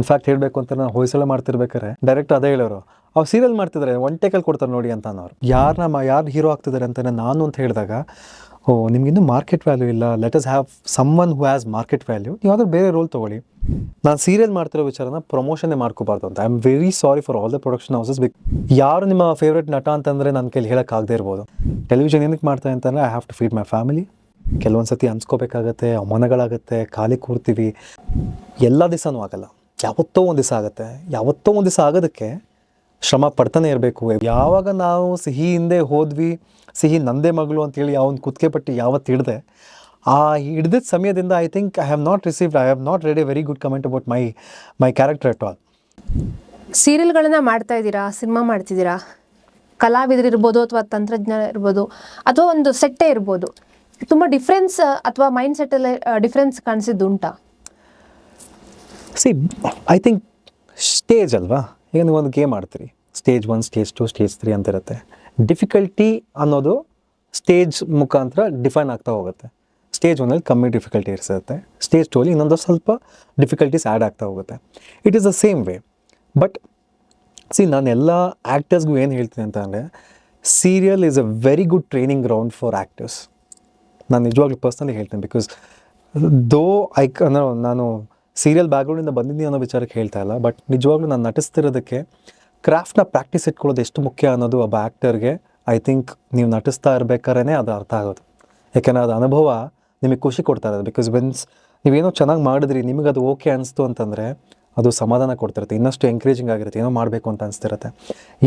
In fact ಹೇಳಬೇಕು ಅಂತ ನಾನು ಹೊಯ್ಸಳ ಮಾಡ್ತಿರ್ಬೇಕಾರೆ ಡೈರೆಕ್ಟ್ ಅದೇ ಹೇಳೋರು. ಅವ್ರು ಸೀರಿಯಲ್ ಮಾಡ್ತಿದ್ದಾರೆ ಒನ್ ಟೇಕಲ್ಲಿ ಕೊಡ್ತಾರೆ ನೋಡಿ ಅಂತ ಅನ್ನೋರು. ಯಾರನ್ನ ಯಾರು ಹೀರೋ ಆಗ್ತಿದ್ದಾರೆ ಅಂತ ನಾನು ಅಂತ ಹೇಳಿದಾಗ, ಓ, ನಿಮಗಿನ್ನೂ ಮಾರ್ಕೆಟ್ ವ್ಯಾಲ್ಯೂ ಇಲ್ಲ. Let us have someone who has market value ನೀವು ಯಾವ್ದಾದ್ರು ಬೇರೆ ರೋಲ್ ತೊಗೊಳ್ಳಿ. ನಾನು ಸೀರಿಯಲ್ ಮಾಡ್ತಿರೋ ವಿಚಾರನ ಪ್ರಮೋಷನ್ನೇ ಮಾಡ್ಕೋಬಾರ್ದು ಅಂತ. I am very sorry for all the production houses ಬಿಕ್ ಯಾರು ನಿಮ್ಮ ಫೇವ್ರೇಟ್ ನಟ ಅಂತಂದರೆ ನನ್ನ ಕೈಲಿ ಹೇಳೋಕ್ಕಾಗದೇ ಇರ್ಬೋದು. ಟೆಲಿವಿಷನ್ ಏನಕ್ಕೆ ಮಾಡ್ತಾರೆ ಅಂತಂದರೆ I have to feed my family ಕೆಲವೊಂದು ಸತಿ ಅನ್ಸ್ಕೋಬೇಕಾಗತ್ತೆ ಅವಮಾನಗಳಾಗತ್ತೆ, ಖಾಲಿ ಕೂರ್ತೀವಿ. ಎಲ್ಲ ದಿವಸನೂ ಆಗಲ್ಲ. ಯಾವತ್ತೋ ಒಂದು ದಿವಸ ಆಗುತ್ತೆ. ಯಾವತ್ತೋ ಒಂದು ದಿವಸ ಆಗೋದಕ್ಕೆ ಶ್ರಮ ಪಡ್ತಾನೆ ಇರಬೇಕು. ಯಾವಾಗ ನಾವು ಸಿಹಿ ಹಿಂದೆ ಹೋದ್ವಿ, ಸಿಹಿ ನಂದೇ ಮಗಳು ಅಂತೇಳಿ ಯಾವೊಂದು ಕುತ್ತಿಗೆ ಪಟ್ಟಿ ಯಾವತ್ತು ಹಿಡ್ದೆ, ಆ ಹಿಡಿದ ಸಮಯದಿಂದ I think I have not received I have not ready very good comment about my my character at all ಸೀರಿಯಲ್ಗಳನ್ನ ಮಾಡ್ತಾ ಇದ್ದೀರಾ? ಸಿನಿಮಾ ಮಾಡ್ತಿದ್ದೀರಾ? ಕಲಾವಿದರು ಇರ್ಬೋದು ಅಥವಾ ತಂತ್ರಜ್ಞಾನ ಇರ್ಬೋದು ಅಥವಾ ಒಂದು ಸೆಟ್ಟೇ ಇರ್ಬೋದು. ತುಂಬ ಡಿಫ್ರೆನ್ಸ್ ಅಥವಾ ಮೈಂಡ್ ಸೆಟ್ಟಲ್ಲಿ ಡಿಫ್ರೆನ್ಸ್ ಕಾಣಿಸಿದ್ದು ಉಂಟಾ ಸಿ ಐ ಥಿಂಕ್ ಸ್ಟೇಜ್ ಅಲ್ವಾ? ಈಗ ನೀವು ಒಂದು game ಆಡ್ತೀರಿ. Stage one stage two stage three ಅಂತ ಇರುತ್ತೆ. ಡಿಫಿಕಲ್ಟಿ ಅನ್ನೋದು ಸ್ಟೇಜ್ ಮುಖಾಂತರ ಡಿಫೈನ್ ಆಗ್ತಾ ಹೋಗುತ್ತೆ. ಸ್ಟೇಜ್ ಒನ್ನಲ್ಲಿ ಕಮ್ಮಿ ಡಿಫಿಕಲ್ಟಿ ಇರ್ಸಿರುತ್ತೆ ಸ್ಟೇಜ್ ಟು ಅಲ್ಲಿ ಇನ್ನೊಂದು ಸ್ವಲ್ಪ ಡಿಫಿಕಲ್ಟೀಸ್ ಆ್ಯಡ್ ಆಗ್ತಾ ಹೋಗುತ್ತೆ. It is the same way but see ನಾನು ಎಲ್ಲ ಆ್ಯಕ್ಟರ್ಸ್ಗೂ ಏನು ಹೇಳ್ತೀನಿ ಅಂತ ಅಂದರೆ serial is a very good training ground for actors ನಾನು ನಿಜವಾಗ್ಲೂ ಪರ್ಸ್ನಲಿ ಹೇಳ್ತೀನಿ ಬಿಕಾಸ್ ದೋ ಐ ನಾನು ಸೀರಿಯಲ್ ಬ್ಯಾಕ್ಗ್ರೌಂಡಿಂದ ಬಂದಿದ್ದೀನಿ ಅನ್ನೋ ವಿಚಾರಕ್ಕೆ ಹೇಳ್ತಾ ಇಲ್ಲ ಬಟ್ ನಿಜವಾಗ್ಲೂ ನಾನು ನಟಿಸ್ತಿರೋದಕ್ಕೆ ಕ್ರಾಫ್ಟ್ನ ಪ್ರಾಕ್ಟೀಸ್ ಇಟ್ಕೊಳ್ಳೋದು ಎಷ್ಟು ಮುಖ್ಯ ಅನ್ನೋದು ಒಬ್ಬ ಆ್ಯಕ್ಟರ್ಗೆ ಐ ಥಿಂಕ್ ನೀವು ನಟಿಸ್ತಾ ಇರ್ಬೇಕಾದ್ರೆ ಅದು ಅರ್ಥ ಆಗೋದು. ಯಾಕೆಂದರೆ ಅದು ಅನುಭವ ನಿಮಗೆ ಖುಷಿ ಕೊಡ್ತಾ ಇರೋದು ಬಿಕಾಸ್ ವೆನ್ಸ್ ನೀವೇನೋ ಚೆನ್ನಾಗಿ ಮಾಡಿದ್ರಿ, ನಿಮಗೆ ಅದು ಓಕೆ ಅನಿಸ್ತು ಅಂತಂದರೆ ಅದು ಸಮಾಧಾನ ಕೊಡ್ತಿರುತ್ತೆ, ಇನ್ನಷ್ಟು ಎಂಕರೇಜಿಂಗ್ ಆಗಿರುತ್ತೆ, ಏನೋ ಮಾಡಬೇಕು ಅಂತ ಅನಿಸ್ತಿರುತ್ತೆ.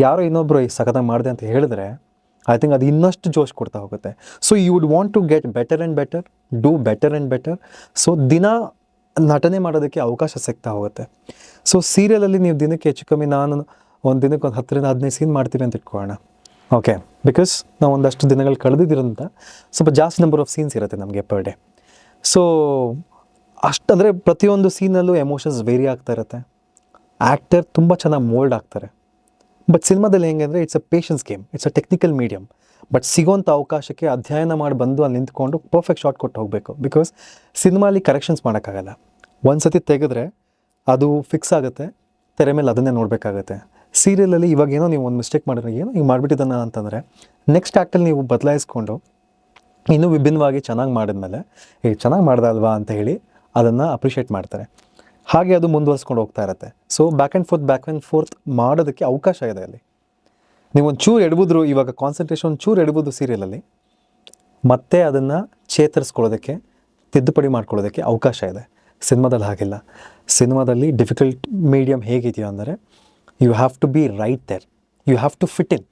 ಯಾರೋ ಇನ್ನೊಬ್ಬರು ಸಖತ್ತಾಗಿ ಮಾಡಿದೆ ಅಂತ ಹೇಳಿದ್ರೆ ಐ ಥಿಂಕ್ ಅದು ಇನ್ನಷ್ಟು ಜೋಶ್ ಕೊಡ್ತಾ ಹೋಗುತ್ತೆ. So you would want to get better and better do better and better so ದಿನ ನಟನೆ ಮಾಡೋದಕ್ಕೆ ಅವಕಾಶ ಸಿಗ್ತಾ ಹೋಗುತ್ತೆ. ಸೊ ಸೀರಿಯಲಲ್ಲಿ ನೀವು ದಿನಕ್ಕೆ ಹೆಚ್ಚು ಕಮ್ಮಿ ನಾನು ಒಂದು ದಿನಕ್ಕೆ ಒಂದು ಹತ್ತರಿಂದ ಹದಿನೈದು ಸೀನ್ ಮಾಡ್ತೀವಿ ಅಂತ ಇಟ್ಕೊಳ್ಳೋಣ. ಓಕೆ ಬಿಕಾಸ್ ನಾವು ಒಂದಷ್ಟು ದಿನಗಳು ಕಳೆದಿದ್ದಿರೋಂಥ ಸ್ವಲ್ಪ ಜಾಸ್ತಿ ನಂಬರ್ ಆಫ್ ಸೀನ್ಸ್ ಇರುತ್ತೆ ನಮಗೆ ಪರ್ ಡೇ ಸೊ ಅಷ್ಟು ಅಂದರೆ ಪ್ರತಿಯೊಂದು ಸೀನಲ್ಲೂ ಎಮೋಷನ್ಸ್ ವೇರಿ ಆಗ್ತಾ ಇರುತ್ತೆ. ಆ್ಯಕ್ಟರ್ ತುಂಬ ಚೆನ್ನಾಗಿ ಮೋಲ್ಡ್ ಆಗ್ತಾರೆ. ಬಟ್ ಸಿನಿಮಾದಲ್ಲಿ ಹೆಂಗೆ ಅಂದರೆ it's a patience game it's a technical medium but ಸಿಗೋಂಥ ಅವಕಾಶಕ್ಕೆ ಅಧ್ಯಯನ ಮಾಡಿ ಬಂದು ಅಲ್ಲಿ ನಿಂತ್ಕೊಂಡು ಪರ್ಫೆಕ್ಟ್ ಶಾಟ್ ಕೊಟ್ಟು ಹೋಗಬೇಕು. ಬಿಕಾಸ್ ಸಿನಿಮಾಲಿ ಕರೆಕ್ಷನ್ಸ್ ಮಾಡೋಕ್ಕಾಗಲ್ಲ. ಒಂದು ಸತಿ ತೆಗೆದ್ರೆ ಅದು ಫಿಕ್ಸ್ ಆಗುತ್ತೆ, ತೆರೆ ಮೇಲೆ ಅದನ್ನೇ ನೋಡಬೇಕಾಗತ್ತೆ. ಸೀರಿಯಲಲ್ಲಿ ಇವಾಗ ಏನೋ ನೀವು ಒಂದು ಮಿಸ್ಟೇಕ್ ಮಾಡಿದ್ರೆ ಏನೋ ಹಿಂಗೆ ಮಾಡಿಬಿಟ್ಟಿದ್ದಾನ ಅಂತಂದರೆ ನೆಕ್ಸ್ಟ್ ಆ್ಯಕ್ಟಲ್ಲಿ ನೀವು ಬದಲಾಯಿಸ್ಕೊಂಡು ಇನ್ನೂ ವಿಭಿನ್ನವಾಗಿ ಚೆನ್ನಾಗಿ ಮಾಡಿದ್ಮೇಲೆ, ಏ, ಚೆನ್ನಾಗಿ ಮಾಡ್ದ ಅಲ್ವಾ ಅಂತ ಹೇಳಿ ಅದನ್ನು ಅಪ್ರಿಷಿಯೇಟ್ ಮಾಡ್ತಾರೆ. ಹಾಗೆ ಅದು ಮುಂದುವರ್ಸ್ಕೊಂಡು ಹೋಗ್ತಾ ಇರುತ್ತೆ. So back and forth back and forth ಮಾಡೋದಕ್ಕೆ ಅವಕಾಶ ಇದೆ ಅಲ್ಲಿ. ನೀವು ಒಂದು ಚೂರು ಎಡಬುದ್ರು, ಇವಾಗ ಕಾನ್ಸಂಟ್ರೇಷನ್ ಚೂರು ಎಡಬೋದು ಸೀರಿಯಲಲ್ಲಿ, ಮತ್ತೆ ಅದನ್ನು ಚೇತರಿಸ್ಕೊಳ್ಳೋದಕ್ಕೆ, ತಿದ್ದುಪಡಿ ಮಾಡ್ಕೊಳ್ಳೋದಕ್ಕೆ ಅವಕಾಶ ಇದೆ. ಸಿನಿಮಾದಲ್ಲಿ ಹಾಗಿಲ್ಲ. ಸಿನಿಮಾದಲ್ಲಿ ಡಿಫಿಕಲ್ಟ್ ಮೀಡಿಯಮ್ ಹೇಗಿದೆಯೋ ಅಂದರೆ you have to be right there you have to fit in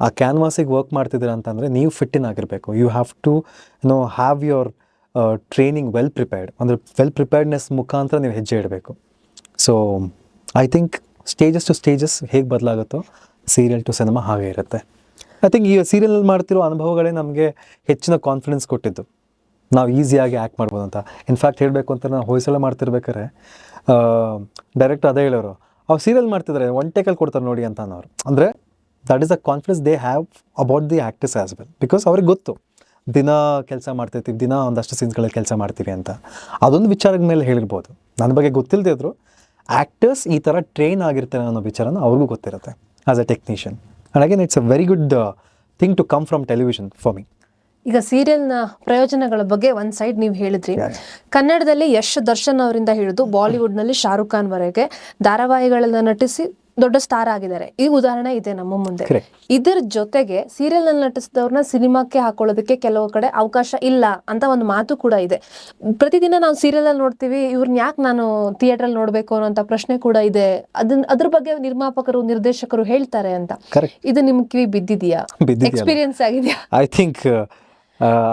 a ಕ್ಯಾನ್ವಾಸಿಗೆ work ಮಾಡ್ತಿದ್ದೀರಾ ಅಂತಂದರೆ ನೀವು ಫಿಟ್ ಇನ್ ಆಗಿರಬೇಕು. You have to know have your training well prepared ಅಂದರೆ ವೆಲ್ ಪ್ರಿಪೇರ್ಡ್ನೆಸ್ ಮುಖಾಂತರ ನೀವು ಹೆಜ್ಜೆ ಇಡಬೇಕು. So I think stages to stages ಹೇಗೆ ಬದಲಾಗುತ್ತೋ ಸೀರಿಯಲ್ ಟು ಸಿನಿಮಾ ಹಾಗೆ ಇರುತ್ತೆ. ಐ ಥಿಂಕ್ ಈ ಸೀರಿಯಲ್ ಮಾಡ್ತಿರೋ ಅನುಭವಗಳೇ ನಮಗೆ ಹೆಚ್ಚಿನ ಕಾನ್ಫಿಡೆನ್ಸ್ ಕೊಟ್ಟಿದ್ದು. ನಾವು ಈಸಿಯಾಗಿ ಆ್ಯಕ್ಟ್ ಮಾಡ್ಬೋದು ಅಂತ ಇನ್ಫ್ಯಾಕ್ಟ್ ಹೇಳಬೇಕು ಅಂತ ನಾವು ಹೊಯ್ಸಳ ಮಾಡ್ತಿರ್ಬೇಕಾರೆ ಡೈರೆಕ್ಟ್ ಅದೇ ಹೇಳೋರು, ಅವ್ರು ಸೀರಿಯಲ್ ಮಾಡ್ತಿದ್ದಾರೆ ಒನ್ ಟೇಕಲ್ಲಿ ಕೊಡ್ತಾರೆ ನೋಡಿ ಅಂತ ಅನ್ನೋರು. ಅಂದರೆ that is a confidence they have about the actors as well because ಅವ್ರಿಗೆ ಗೊತ್ತು, ದಿನ ಕೆಲಸ ಮಾಡ್ತಿರ್ತೀವಿ, ದಿನ ಒಂದಷ್ಟು ಸೀನ್ಸ್ಗಳಲ್ಲಿ ಕೆಲಸ ಮಾಡ್ತೀವಿ ಅಂತ. ಅದೊಂದು ವಿಚಾರದ ಮೇಲೆ ಹೇಳಿರ್ಬೋದು. ನನ್ನ ಬಗ್ಗೆ ಗೊತ್ತಿಲ್ಲದೆ ಇದ್ರು ಆ್ಯಕ್ಟರ್ಸ್ ಈ ಥರ ಟ್ರೈನ್ ಆಗಿರ್ತಾರೆ ಅನ್ನೋ ವಿಚಾರನ ಅವ್ರಿಗೂ ಗೊತ್ತಿರುತ್ತೆ as a technician and again it's a very good thing to come from television for me ಈಗ ಸೀರಿಯಲ್ನ ಪ್ರಯೋಜನಗಳ ಬಗ್ಗೆ ಒಂದ್ ಸೈಡ್ ನೀವು ಹೇಳಿದ್ರಿ. ಕನ್ನಡದಲ್ಲಿ ಯಶ್ ದರ್ಶನ್ ಅವರಿಂದ ಹಿಡಿದು ಬಾಲಿವುಡ್ನಲ್ಲಿ ಶಾರುಖ್ ಖಾನ್ ವರೆಗೆ ಧಾರಾವಾಹಿಗಳನ್ನ ನಟಿಸಿ ದೊಡ್ಡ ಸ್ಟಾರ್ ಆಗಿದ್ದಾರೆ. ಈ ಉದಾಹರಣೆ ಇದೆ ನಮ್ಮ ಮುಂದೆ. ಇದರ ಜೊತೆಗೆ ಸೀರಿಯಲ್ನಲ್ಲಿ ನಟಿಸಿದವ್ರನ್ನ ಸಿನಿಮಾಕ್ಕೆ ಹಾಕೊಳ್ಳೋದಕ್ಕೆ ಕೆಲವು ಕಡೆ ಅವಕಾಶ ಇಲ್ಲ ಅಂತ ಒಂದು ಮಾತು ಕೂಡ ಇದೆ. ಪ್ರತಿದಿನ ನಾವು ಸೀರಿಯಲ್ ಅಲ್ಲಿ ನೋಡ್ತೀವಿ ಇವ್ರನ್ನ ಯಾಕೆ ನಾನು ಥಿಯೇಟರ್ ಅಲ್ಲಿ ನೋಡ್ಬೇಕು ಅನ್ನೋ ಪ್ರಶ್ನೆ ಕೂಡ ಇದೆ. ಅದನ್ನ ಅದ್ರ ಬಗ್ಗೆ ನಿರ್ಮಾಪಕರು ನಿರ್ದೇಶಕರು ಹೇಳ್ತಾರೆ ಅಂತ. ಇದು ನಿಮ್ ಕಿವಿ ಬಿದ್ದಿದ್ಯಾ? ಎಕ್ಸ್ಪೀರಿಯನ್ಸ್ ಆಗಿದೆಯಾ? I think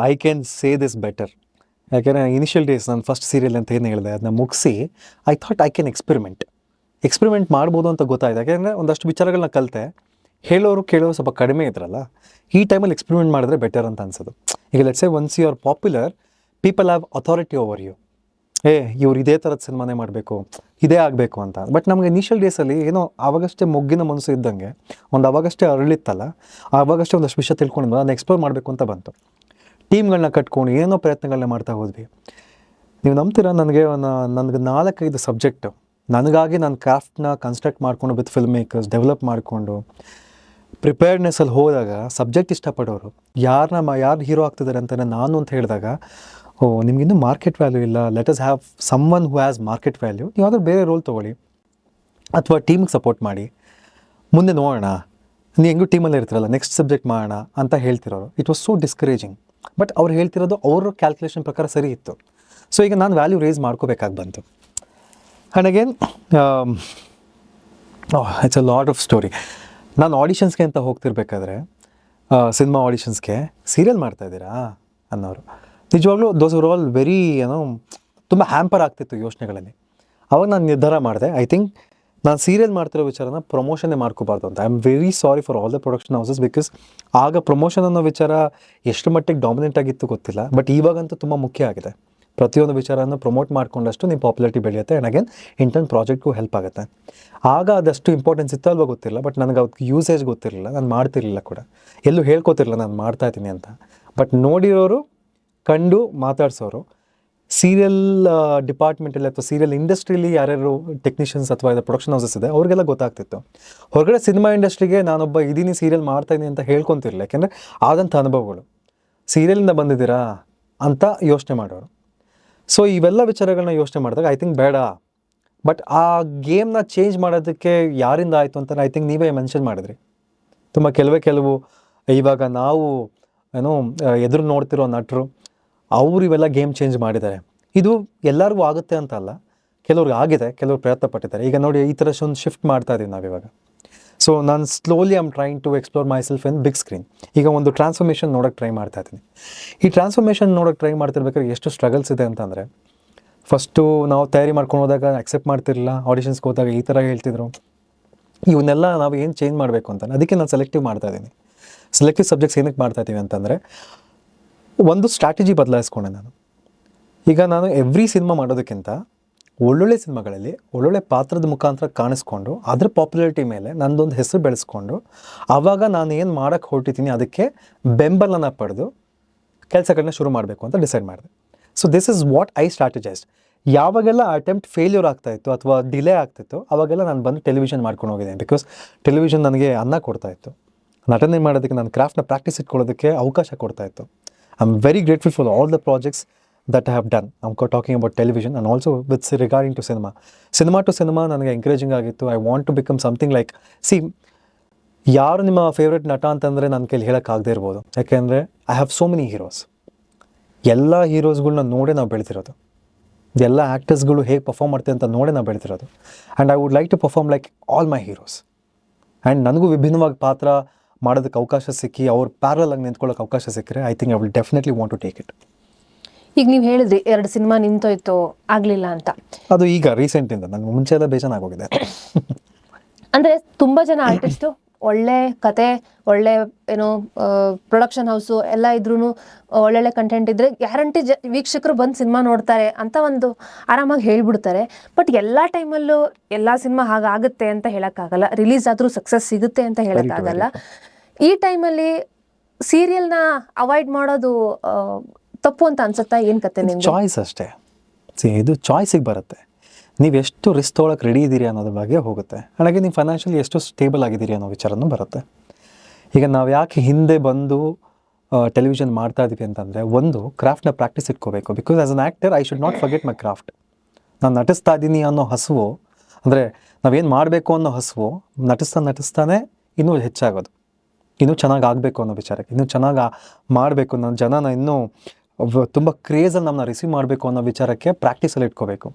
I can say this better ಯಾಕೆಂದರೆ ಇನಿಷಿಯಲ್ ಡೇಸ್ ನಾನು ಫಸ್ಟ್ ಸೀರಿಯಲ್ ಅಂತ ಏನು ಹೇಳಿದೆ ಅದನ್ನ ಮುಗಿಸಿ I thought I can experiment experiment ಮಾಡ್ಬೋದು ಅಂತ ಗೊತ್ತಾಯಿತು. ಯಾಕೆಂದರೆ ಒಂದಷ್ಟು ವಿಚಾರಗಳನ್ನ ಕಲಿತೆ. ಹೇಳೋರು ಕೇಳೋರು ಸ್ವಲ್ಪ ಕಡಿಮೆ ಇದ್ರಲ್ಲ, ಈ ಟೈಮಲ್ಲಿ ಎಕ್ಸ್ಪೆರಿಮೆಂಟ್ ಮಾಡಿದ್ರೆ ಬೆಟರ್ ಅಂತ ಅನ್ಸೋದು. ಈಗ let's once you are popular people have authority over you ಏ, ಇವ್ರು ಇದೇ ಥರದ ಸಿನಿಮಾನೇ ಮಾಡಬೇಕು, ಇದೇ ಆಗಬೇಕು ಅಂತ. ಬಟ್ ನಮಗೆ ಇನಿಷಿಯಲ್ ಡೇಸಲ್ಲಿ ಏನೋ ಆವಾಗಷ್ಟೇ ಮೊಗ್ಗಿನ ಮನಸ್ಸು ಇದ್ದಂಗೆ, ಒಂದು ಆವಾಗಷ್ಟೇ ಅರಳಿತ್ತಲ್ಲ, ಆವಾಗಷ್ಟೇ ಒಂದಷ್ಟು ವಿಷಯ ತಿಳ್ಕೊಂಡು ಅದನ್ನು ಎಕ್ಸ್ಪ್ಲೋರ್ ಮಾಡಬೇಕು ಅಂತ ಬಂತು. ಟೀಮ್ಗಳನ್ನ ಕಟ್ಕೊಂಡು ಏನೋ ಪ್ರಯತ್ನಗಳನ್ನ ಮಾಡ್ತಾ ಹೋದ್ವಿ. ನೀವು ನಂಬ್ತೀರಾ ನನಗೆ ನನಗೆ ನಾಲ್ಕೈದು ಸಬ್ಜೆಕ್ಟು. ನನಗಾಗಿ ನಾನು ಕ್ರಾಫ್ಟ್ನ ಕನ್ಸ್ಟ್ರಕ್ಟ್ ಮಾಡಿಕೊಂಡು ವಿತ್ ಫಿಲ್ಮ್ ಮೇಕರ್ಸ್ ಡೆವಲಪ್ ಮಾಡಿಕೊಂಡು ಪ್ರಿಪೇರ್ಡ್ನೆಸ್ಸಲ್ಲಿ ಹೋದಾಗ ಸಬ್ಜೆಕ್ಟ್ ಇಷ್ಟಪಡೋರು ಯಾರನ್ನ ಯಾರು ಹೀರೋ ಆಗ್ತಿದ್ದಾರೆ ಅಂತ ನಾನು ಅಂತ ಹೇಳಿದಾಗ, ಓ, ನಿಮಗಿನ್ನೂ ಮಾರ್ಕೆಟ್ ವ್ಯಾಲ್ಯೂ ಇಲ್ಲ let us have someone who has market value ನೀವು ಯಾವ್ದಾದ್ರು ಬೇರೆ ರೋಲ್ ತೊಗೊಳ್ಳಿ, ಅಥವಾ ಟೀಮ್ಗೆ ಸಪೋರ್ಟ್ ಮಾಡಿ. ಮುಂದೆ ನೋಡೋಣ ನೀವು ಹೆಂಗೂ ಟೀಮಲ್ಲಿ ಇರ್ತಿರಲ್ಲ ನೆಕ್ಸ್ಟ್ ಸಬ್ಜೆಕ್ಟ್ ಮಾಡೋಣ ಅಂತ ಹೇಳ್ತಿರೋರು. It was so discouraging but ಅವ್ರು ಹೇಳ್ತಿರೋದು ಅವ್ರ ಕ್ಯಾಲ್ಕುಲೇಷನ್ ಪ್ರಕಾರ ಸರಿ ಇತ್ತು. ಸೊ ಈಗ ನಾನು ವ್ಯಾಲ್ಯೂ ರೇಸ್ ಮಾಡ್ಕೋಬೇಕಾಗಿ ಬಂತು. And again it's a lot of story ನಾನು ಆಡಿಷನ್ಸ್ಗೆ ಅಂತ ಹೋಗ್ತಿರ್ಬೇಕಾದ್ರೆ ಸಿನಿಮಾ ಆಡಿಷನ್ಸ್ಗೆ ಸೀರಿಯಲ್ ಮಾಡ್ತಾ ಇದ್ದೀರಾ ಅನ್ನೋರು. ನಿಜವಾಗ್ಲೂ ದೋಸ್ ಆರ್ ಆಲ್ ವೆರಿ ಏನೋ ತುಂಬ ಹ್ಯಾಂಪರ್ ಆಗ್ತಿತ್ತು ಯೋಚನೆಗಳಲ್ಲಿ. ಅವಾಗ ನಾನು ನಿರ್ಧಾರ ಮಾಡಿದೆ ಐ ಥಿಂಕ್ ನಾನು ಸೀರಿಯಲ್ ಮಾಡ್ತಿರೋ ವಿಚಾರನ ಪ್ರಮೋಷನ್ನೇ ಮಾಡ್ಕೋಬಾರ್ದು ಅಂತ. I am very sorry for all the production houses because ಆಗ ಪ್ರಮೋಷನ್ ಅನ್ನೋ ವಿಚಾರ ಎಷ್ಟು ಮಟ್ಟಿಗೆ ಡಾಮಿನೆಂಟ್ ಆಗಿತ್ತು ಗೊತ್ತಿಲ್ಲ ಬಟ್ ಇವಾಗಂತೂ ತುಂಬ ಮುಖ್ಯ ಆಗಿದೆ. ಪ್ರತಿಯೊಂದು ವಿಚಾರನ ಪ್ರಮೋಟ್ ಮಾಡ್ಕೊಂಡಷ್ಟು ನಿಮ್ಮ ಪಾಪ್ಯುಲಾರಿಟಿ ಬೆಳೆಯುತ್ತೆ ಆ್ಯಂಡ್ ಅಗೇನ್ ಇಂಟರ್ನ್ ಪ್ರಾಜೆಕ್ಟ್ಗೂ ಹೆಲ್ಪ್ ಆಗುತ್ತೆ. ಆಗ ಅದಷ್ಟು ಇಂಪಾರ್ಟೆನ್ಸ್ ಇತ್ತು ಅಲ್ವಾ ಗೊತ್ತಿಲ್ಲ ಬಟ್ ನನಗೆ ಅದಕ್ಕೆ ಯೂಸೇಜ್ ಗೊತ್ತಿರಲಿಲ್ಲ, ನಾನು ಮಾಡ್ತಿರಲಿಲ್ಲ ಕೂಡ. ಎಲ್ಲೂ ಹೇಳ್ಕೊತಿರಲಿಲ್ಲ ನಾನು ಮಾಡ್ತಾ ಇದ್ದೀನಿ ಅಂತ. ಬಟ್ ನೋಡಿರೋರು, ಕಂಡು ಮಾತಾಡ್ಸೋರು ಸೀರಿಯಲ್ ಡಿಪಾರ್ಟ್ಮೆಂಟಲ್ಲಿ ಅಥವಾ ಸೀರಿಯಲ್ ಇಂಡಸ್ಟ್ರಿಲಿ ಯಾರ್ಯಾರು ಟೆಕ್ನಿಷಿಯನ್ಸ್ ಅಥವಾ ಪ್ರೊಡಕ್ಷನ್ ಹೌಸಸ್ ಇದೆ, ಅವ್ರಿಗೆಲ್ಲ ಗೊತ್ತಾಗ್ತಿತ್ತು. ಹೊರಗಡೆ ಸಿನಿಮಾ ಇಂಡಸ್ಟ್ರಿಗೆ ನಾನೊಬ್ಬ ಇದೀನಿ ಸೀರಿಯಲ್ ಮಾಡ್ತಾ ಇದ್ದೀನಿ ಅಂತ ಹೇಳ್ಕೊತಿರ್ಲಿಲ್ಲ. ಯಾಕೆಂದರೆ ಆದಂಥ ಅನುಭವಗಳು. ಸೀರಿಯಲಿಂದ ಬಂದಿದ್ದೀರಾ ಅಂತ ಯೋಚನೆ ಮಾಡೋರು. ಸೊ ಇವೆಲ್ಲ ವಿಚಾರಗಳನ್ನ ಯೋಚನೆ ಮಾಡಿದಾಗ ಐ ಥಿಂಕ್ ಬೇಡ. ಬಟ್ ಆ ಗೇಮ್ನ ಚೇಂಜ್ ಮಾಡೋದಕ್ಕೆ ಯಾರಿಂದ ಆಯಿತು ಅಂತ ಐ ಥಿಂಕ್ ನೀವೇ ಮೆನ್ಷನ್ ಮಾಡಿದ್ರಿ. ತುಂಬ ಕೆಲವೇ ಕೆಲವು, ಇವಾಗ ನಾವು, ಏನೋ, ಎದುರು ನೋಡ್ತಿರೋ ನಟರು ಅವರು ಇವೆಲ್ಲ ಗೇಮ್ ಚೇಂಜ್ ಮಾಡಿದ್ದಾರೆ. ಇದು ಎಲ್ಲರಿಗೂ ಆಗುತ್ತೆ ಅಂತ ಅಲ್ಲ, ಕೆಲವ್ರಿಗೆ ಆಗಿದೆ, ಕೆಲವರು ಪ್ರಯತ್ನ ಪಟ್ಟಿದ್ದಾರೆ ಈಗ ನೋಡಿ, ಈ ಥರ ಒಂದು ಶಿಫ್ಟ್ ಮಾಡ್ತಾ ಇದ್ದೀವಿ ನಾವಿವಾಗ ಸೊ ನಾನು slowly am trying to explore myself in big screen ಈಗ ಒಂದು ಟ್ರಾನ್ಸ್ಫಾರ್ಮೇಷನ್ ನೋಡೋಕ್ಕೆ ಟ್ರೈ ಮಾಡ್ತಾ ಇದ್ದೀನಿ. ಈ ಟ್ರಾನ್ಸ್ಫಾರ್ಮೇಷನ್ ನೋಡೋಕ್ಕೆ ಟ್ರೈ ಮಾಡ್ತಿರ್ಬೇಕಾದ್ರೆ ಎಷ್ಟು ಸ್ಟ್ರಗಲ್ಸ್ ಇದೆ ಅಂತಂದರೆ ಫಸ್ಟು ನಾವು ತಯಾರಿ ಮಾಡ್ಕೊಂಡು ಹೋದಾಗ ಅಕ್ಸೆಪ್ಟ್ ಮಾಡ್ತಿರಲಿಲ್ಲ ಆಡಿಷನ್ಸ್ಗೆ ಹೋದಾಗ ಈ ಥರ ಹೇಳ್ತಿದ್ರು. ಇವನ್ನೆಲ್ಲ ನಾವು ಏನು ಚೇಂಜ್ ಮಾಡಬೇಕು ಅಂತ, ಅದಕ್ಕೆ ನಾನು ಸೆಲೆಕ್ಟಿವ್ ಮಾಡ್ತಾ ಇದ್ದೀನಿ ಸೆಲೆಕ್ಟಿವ್ ಸಬ್ಜೆಕ್ಟ್ಸ್ ಏನಕ್ಕೆ ಮಾಡ್ತಾ ಇದ್ದೀವಿ ಅಂತಂದರೆ ಒಂದು ಸ್ಟ್ರಾಟಜಿ ಬದಲಾಯಿಸ್ಕೊಂಡೆ ನಾನು. ಈಗ ನಾನು ಎವ್ರಿ ಸಿನಿಮಾ ಮಾಡೋದಕ್ಕಿಂತ ಒಳ್ಳೊಳ್ಳೆ ಸಿನಿಮಾಗಳಲ್ಲಿ ಒಳ್ಳೊಳ್ಳೆ ಪಾತ್ರದ ಮುಖಾಂತರ ಕಾಣಿಸ್ಕೊಂಡು ಅದ್ರ ಪಾಪ್ಯುಲಾರಿಟಿ ಮೇಲೆ ನಂದೊಂದು ಹೆಸರು ಬೆಳೆಸ್ಕೊಂಡು ಆವಾಗ ನಾನು ಏನು ಮಾಡೋಕ್ಕೆ ಹೊರಟಿದ್ದೀನಿ ಅದಕ್ಕೆ ಬೆಂಬಲನ ಪಡೆದು ಕೆಲಸಗಳನ್ನ ಶುರು ಮಾಡಬೇಕು ಅಂತ ಡಿಸೈಡ್ ಮಾಡಿದೆ. So this is what I strategized ಯಾವಾಗೆಲ್ಲ attempt failure ಆಗ್ತಾ ಇತ್ತು ಅಥವಾ ಡಿಲೇ ಆಗ್ತಿತ್ತು, ಅವಾಗೆಲ್ಲ ನಾನು ಬಂದು ಟೆಲಿವಿಷನ್ ಮಾಡ್ಕೊಂಡು ಹೋಗಿದ್ದೀನಿ ಬಿಕಾಸ್ ಟೆಲಿವಿಷನ್ ನನಗೆ ಅನ್ನ ಕೊಡ್ತಾ ಇತ್ತು. ನಟನೆ ಮಾಡೋದಕ್ಕೆ ನಾನು ಕ್ರಾಫ್ಟ್ನ ಪ್ರಾಕ್ಟೀಸ್ ಇಟ್ಕೊಳ್ಳೋದಕ್ಕೆ ಅವಕಾಶ ಕೊಡ್ತಾ ಇತ್ತು very am very grateful the all the projects that I have done about talking and television with also to cinema cinema to cinema ನನಗೆ ಎಂಕರೇಜಿಂಗ್ ಆಗಿತ್ತು. I want to become something like see ಯಾರು ನಿಮ್ಮ favourite ನಟ ಅಂತಂದರೆ ನನ್ನ ಕೈಲಿ ಹೇಳೋಕ್ಕಾಗದೇ ಇರ್ಬೋದು. ಯಾಕೆಂದರೆ I have so many heroes ಎಲ್ಲ ಹೀರೋಸ್ಗಳ್ನ ನೋಡೇ ನಾವು ಬೆಳೆದಿರೋದು. ಎಲ್ಲ ಆ್ಯಕ್ಟರ್ಸ್ಗಳು ಹೇಗೆ ಪರ್ಫಾರ್ಮ್ ಮಾಡ್ತಾರೆ ಅಂತ ನೋಡೇ ನಾವು ಬೆಳೆದಿರೋದು. And I would like to perform like all my heroes and ನನಗೂ ವಿಭಿನ್ನವಾಗಿ ಪಾತ್ರ ಮಾಡೋದಕ್ಕೆ ಅವಕಾಶ ಸಿಕ್ಕಿ ಅವ್ರ ಪ್ಯಾರಲ್ ಆಗಿ ನಿಂತ್ಕೊಳ್ಳೋಕೆ ಅವಕಾಶ ಸಿಕ್ಕರೆ I think I will definitely want to take it ಈಗ ನೀವು ಹೇಳಿದ್ರಿ ಎರಡು ಸಿನಿಮಾ ನಿಂತೋಯ್ತು ಆಗಲಿಲ್ಲ ಅಂತ. ಅದು ಈಗ ರೀಸೆಂಟಿಂದ ನನಗೆ ಮುಂಚೆ ಎಲ್ಲ ಬೇಜಾನಾಗೋಗಿದೆ ಅಂದರೆ ತುಂಬ ಜನ ಆರ್ಟಿಸ್ಟ್ ಒಳ್ಳೆ ಕತೆ ಒಳ್ಳೆ ಏನೋ ಪ್ರೊಡಕ್ಷನ್ ಹೌಸು ಎಲ್ಲ ಇದ್ರೂ ಒಳ್ಳೊಳ್ಳೆ ಕಂಟೆಂಟ್ ಇದ್ರೆ ಗ್ಯಾರಂಟಿ ಜ ವೀಕ್ಷಕರು ಬಂದು ಸಿನಿಮಾ ನೋಡ್ತಾರೆ ಅಂತ ಒಂದು ಆರಾಮಾಗಿ ಹೇಳ್ಬಿಡ್ತಾರೆ. ಬಟ್ ಎಲ್ಲ ಟೈಮಲ್ಲೂ ಎಲ್ಲ ಸಿನಿಮಾ ಹಾಗಾಗುತ್ತೆ ಅಂತ ಹೇಳೋಕ್ಕಾಗಲ್ಲ. ರಿಲೀಸ್ ಆದರೂ ಸಕ್ಸಸ್ ಸಿಗುತ್ತೆ ಅಂತ ಹೇಳೋಕ್ಕಾಗಲ್ಲ. ಈ ಟೈಮಲ್ಲಿ ಸೀರಿಯಲ್ನ ಅವಾಯ್ಡ್ ಮಾಡೋದು ತಪ್ಪು ಅಂತ ಅನ್ಸುತ್ತಾ ಏನು ಕತೆ ನಿಮ್ಗೆ ಚಾಯ್ಸ್ ಅಷ್ಟೇ. ಇದು ಚಾಯ್ಸಿಗೆ ಬರುತ್ತೆ. ನೀವು ಎಷ್ಟು ರಿಸ್ಕ್ ತೊಗೊಳಕ್ಕೆ ರೆಡಿ ಇದ್ದೀರಿ ಅನ್ನೋದ್ರ ಬಗ್ಗೆ ಹೋಗುತ್ತೆ. ಹಾಗಾಗಿ ನೀವು ಫೈನಾನ್ಷಿಯಲಿ ಎಷ್ಟು ಸ್ಟೇಬಲ್ ಆಗಿದ್ದೀರಿ ಅನ್ನೋ ವಿಚಾರನೂ ಬರುತ್ತೆ. ಈಗ ನಾವು ಯಾಕೆ ಹಿಂದೆ ಬಂದು ಟೆಲಿವಿಷನ್ ಮಾಡ್ತಾ ಇದ್ದೀವಿ ಅಂತಂದರೆ, ಒಂದು ಕ್ರಾಫ್ಟ್ನ ಪ್ರಾಕ್ಟೀಸ್ ಇಟ್ಕೋಬೇಕು. Because as an actor I should not forget my craft ನಾನು ನಟಿಸ್ತಾ ಇದ್ದೀನಿ ಅನ್ನೋ ಹಸುವು, ಅಂದರೆ ನಾವೇನು ಮಾಡಬೇಕು ಅನ್ನೋ ಹಸುವು, ನಟಿಸ್ತಾ ನಟಿಸ್ತಾನೆ ಇನ್ನೂ ಹೆಚ್ಚಾಗೋದು. ಇನ್ನೂ ಚೆನ್ನಾಗಿ ಆಗಬೇಕು ಅನ್ನೋ ವಿಚಾರಕ್ಕೆ, ಇನ್ನೂ ಚೆನ್ನಾಗಿ ಮಾಡಬೇಕು ನನ್ನ ಜನನ ಇನ್ನೂ, ತುಂಬ ಕ್ರೇಜಲ್ಲಿ ನಮ್ಮನ್ನ ರಿಸೀವ್ ಮಾಡಬೇಕು ಅನ್ನೋ ವಿಚಾರಕ್ಕೆ ಪ್ರಾಕ್ಟೀಸಲ್ಲಿ ಇಟ್ಕೋಬೇಕು.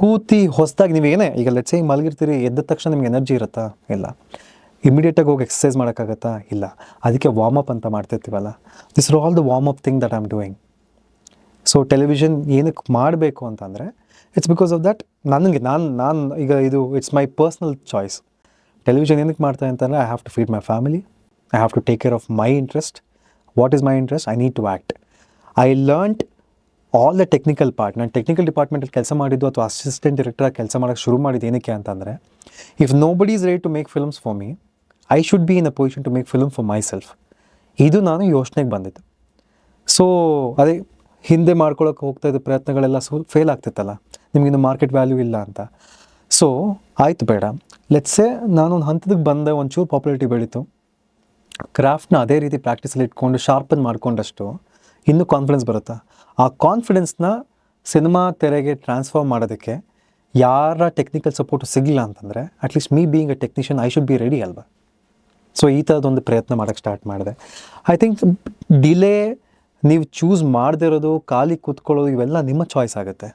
ಕೂತಿ ಹೊಸದಾಗಿ ನೀವೇನೇ ಈಗ ಲೆಟ್ಸ್ ಹಿಂಗೆ ಮಲಗಿರ್ತೀರಿ, ಎದ್ದ ತಕ್ಷಣ ನಿಮ್ಗೆ ಎನರ್ಜಿ ಇರುತ್ತಾ? ಇಲ್ಲ. ಇಮಿಡಿಯೇಟಾಗಿ ಹೋಗಿ ಎಕ್ಸಸೈಸ್ ಮಾಡೋಕ್ಕಾಗತ್ತಾ? ಇಲ್ಲ. ಅದಕ್ಕೆ ವಾರ್ಮ್ ಅಪ್ ಅಂತ ಮಾಡ್ತಿರ್ತೀವಲ್ಲ. This are all the warm up thing that I am doing so television ಏನಕ್ಕೆ ಮಾಡಬೇಕು ಅಂತಂದರೆ ಇಟ್ಸ್ ಬಿಕಾಸ್ ಆಫ್ ದಟ್ ನನಗೆ, ನಾನು ನಾನು ಈಗ ಇದು it's my personal choice television ಏನಕ್ಕೆ ಮಾಡ್ತಾ ಅಂತಂದರೆ I have to feed my family I have to take care of my interest what is my interest I need to act I learned all the technical part ನಾನು technical ಡಿಪಾರ್ಟ್ಮೆಂಟಲ್ಲಿ ಕೆಲಸ ಮಾಡಿದ್ದು ಅಥವಾ assistant director ಕೆಲಸ ಮಾಡೋಕ್ಕೆ ಶುರು ಮಾಡಿದ್ದು ಏನಕ್ಕೆ ಅಂತಂದರೆ if nobody is ready to make films for me I should be in a position to make film for myself ಇದು ನಾನು ಯೋಚನೆಗೆ ಬಂದಿದ್ದು. ಸೊ ಅದೇ ಹಿಂದೆ ಮಾಡ್ಕೊಳ್ಳೋಕೆ ಹೋಗ್ತಾ ಇದ್ದ ಪ್ರಯತ್ನಗಳೆಲ್ಲ ಸು ಫೇಲ್ ಆಗ್ತಿತ್ತಲ್ಲ, ನಿಮಗಿನ್ನು ಮಾರ್ಕೆಟ್ ವ್ಯಾಲ್ಯೂ ಇಲ್ಲ ಅಂತ. ಸೊ ಆಯಿತು ಬೇಡ. ಲೆಟ್ಸೆ ನಾನು ಒಂದು ಹಂತದಕ್ಕೆ ಬಂದೆ ಒಂಚೂರು ಪಾಪ್ಯುಲಾರಿಟಿ ಬೆಳೀತು. ಕ್ರಾಫ್ಟ್ನ ಅದೇ ರೀತಿ ಪ್ರಾಕ್ಟೀಸಲ್ಲಿ ಇಟ್ಕೊಂಡು ಶಾರ್ಪನ್ ಮಾಡ್ಕೊಂಡಷ್ಟು ಇನ್ನೂ ಕಾನ್ಫಿಡೆನ್ಸ್ ಬರುತ್ತೆ? ಆ ಕಾನ್ಫಿಡೆನ್ಸ್ನ ಸಿನಿಮಾ ತೆರೆಗೆ ಟ್ರಾನ್ಸ್ಫಾರ್ಮ್ ಮಾಡೋದಕ್ಕೆ ಯಾರ ಟೆಕ್ನಿಕಲ್ ಸಪೋರ್ಟ್ ಸಿಗಲಿಲ್ಲ ಅಂತಂದರೆ at least me being a technician I should be ready ಅಲ್ವಾ? ಸೊ ಈ ಥರದೊಂದು ಪ್ರಯತ್ನ ಮಾಡೋಕ್ಕೆ ಸ್ಟಾರ್ಟ್ ಮಾಡಿದೆ. ಐ ಥಿಂಕ್ ಡಿಲೇ ನೀವು ಚೂಸ್ ಮಾಡದೇ ಇರೋದು ಖಾಲಿ ಕೂತ್ಕೊಳ್ಳೋದು, ಇವೆಲ್ಲ ನಿಮ್ಮ ಚಾಯ್ಸ್ ಆಗುತ್ತೆ.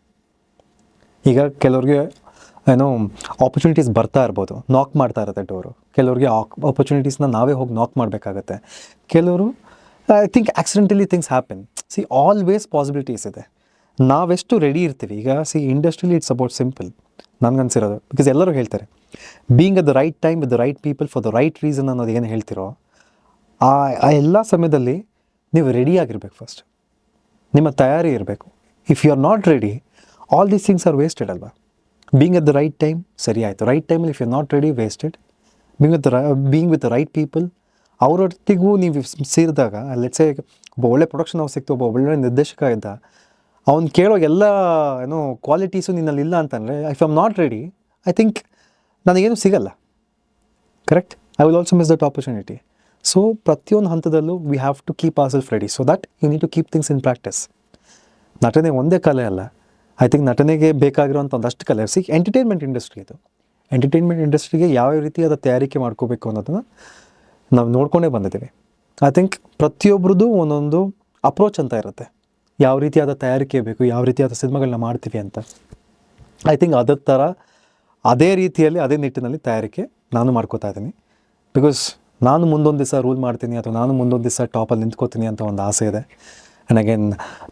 ಈಗ ಕೆಲವ್ರಿಗೆ ಏನೋ ಆಪರ್ಚುನಿಟೀಸ್ ಬರ್ತಾ ಇರ್ಬೋದು ನಾಕ್ ಮಾಡ್ತಾ ಇರುತ್ತೆ ಡೋರು ಕೆಲವ್ರಿಗೆ ಆಪರ್ಚುನಿಟೀಸ್ನ ನಾವೇ ಹೋಗಿ ನಾಕ್ ಮಾಡಬೇಕಾಗತ್ತೆ. ಕೆಲವರು I think accidentally things happen see always possibilities ಇದೆ. ನಾವೆಷ್ಟು ರೆಡಿ ಇರ್ತೀವಿ? ಈಗ see industrially it's about simple ನನಗನ್ಸಿರೋದು because ಎಲ್ಲರೂ ಹೇಳ್ತಾರೆ being at the right time with the right people for the right reason ಅನ್ನೋದು ಏನು ಹೇಳ್ತಿರೋ, ಆ ಆ ಎಲ್ಲ ಸಮಯದಲ್ಲಿ ನೀವು ರೆಡಿಯಾಗಿರ್ಬೇಕು ಫಸ್ಟ್ ನಿಮ್ಮ ತಯಾರಿ ಇರಬೇಕು. If you are not ready all these things are wasted ಅಲ್ವಾ? Being at the right time ಸರಿ ಆಯಿತು. ರೈಟ್ ಟೈಮಲ್ಲಿ if you not ready wasted being with being with the right people ಅವರೊಟ್ಟಿಗೂ ನೀವು ಸೇರಿದಾಗ ಲೆಟ್ಸೆ ಒಬ್ಬ ಒಳ್ಳೆ ಪ್ರೊಡಕ್ಷನ್ ಹೌಸ್ ಸಿಕ್ತು, ಒಬ್ಬ ಒಳ್ಳೆ ನಿರ್ದೇಶಕ ಇದ್ದ, ಅವ್ನು ಕೇಳೋ ಎಲ್ಲ, ಏನೋ ಕ್ವಾಲಿಟೀಸು ನಿನ್ನಲ್ಲಿ ಇಲ್ಲ ಅಂತಂದರೆ I am not ready I think ನನಗೇನು ಸಿಗಲ್ಲ. Correct I will also miss that opportunity so ಪ್ರತಿಯೊಂದು ಹಂತದಲ್ಲೂ we have to keep our self ready so that you need to keep things in practice ನಟನೆ ಒಂದೇ ಕಲೆ ಅಲ್ಲ. ಐ ಥಿಂಕ್ ನಟನೆಗೆ ಬೇಕಾಗಿರುವಂಥ ಒಂದಷ್ಟು ಕಲೆ. ಸಿ ಎಂಟರ್ಟೈನ್ಮೆಂಟ್ ಇಂಡಸ್ಟ್ರಿ ಇದು. ಎಂಟರ್ಟೈನ್ಮೆಂಟ್ ಇಂಡಸ್ಟ್ರಿಗೆ ಯಾವ ರೀತಿಯಾದ ತಯಾರಿಕೆ ಮಾಡ್ಕೋಬೇಕು ಅನ್ನೋದನ್ನು ನಾವು ನೋಡ್ಕೊಂಡೇ ಬಂದಿದ್ದೀವಿ. ಐ ಥಿಂಕ್ ಪ್ರತಿಯೊಬ್ಬರದ್ದು ಒಂದೊಂದು ಅಪ್ರೋಚ್ ಅಂತ ಇರುತ್ತೆ. ಯಾವ ರೀತಿಯಾದ ತಯಾರಿಕೆ ಬೇಕು, ಯಾವ ರೀತಿಯಾದ ಸಿನಿಮಾಗಳನ್ನ ಮಾಡ್ತೀವಿ ಅಂತ. ಐ ಥಿಂಕ್ ಅದರ ಥರ, ಅದೇ ರೀತಿಯಲ್ಲಿ, ಅದೇ ನಿಟ್ಟಿನಲ್ಲಿ ತಯಾರಿಕೆ ನಾನು ಮಾಡ್ಕೋತಾ ಇದ್ದೀನಿ. ಬಿಕಾಸ್ ನಾನು ಮುಂದೊಂದು ದಿವಸ ರೂಲ್ ಮಾಡ್ತೀನಿ, ಅಥವಾ ನಾನು ಮುಂದೊಂದು ದಿವಸ ಟಾಪಲ್ಲಿ ನಿಂತ್ಕೋತೀನಿ ಅಂತ ಒಂದು ಆಸೆ ಇದೆ. ಆ್ಯಂಡ್ ಅಗೇನ್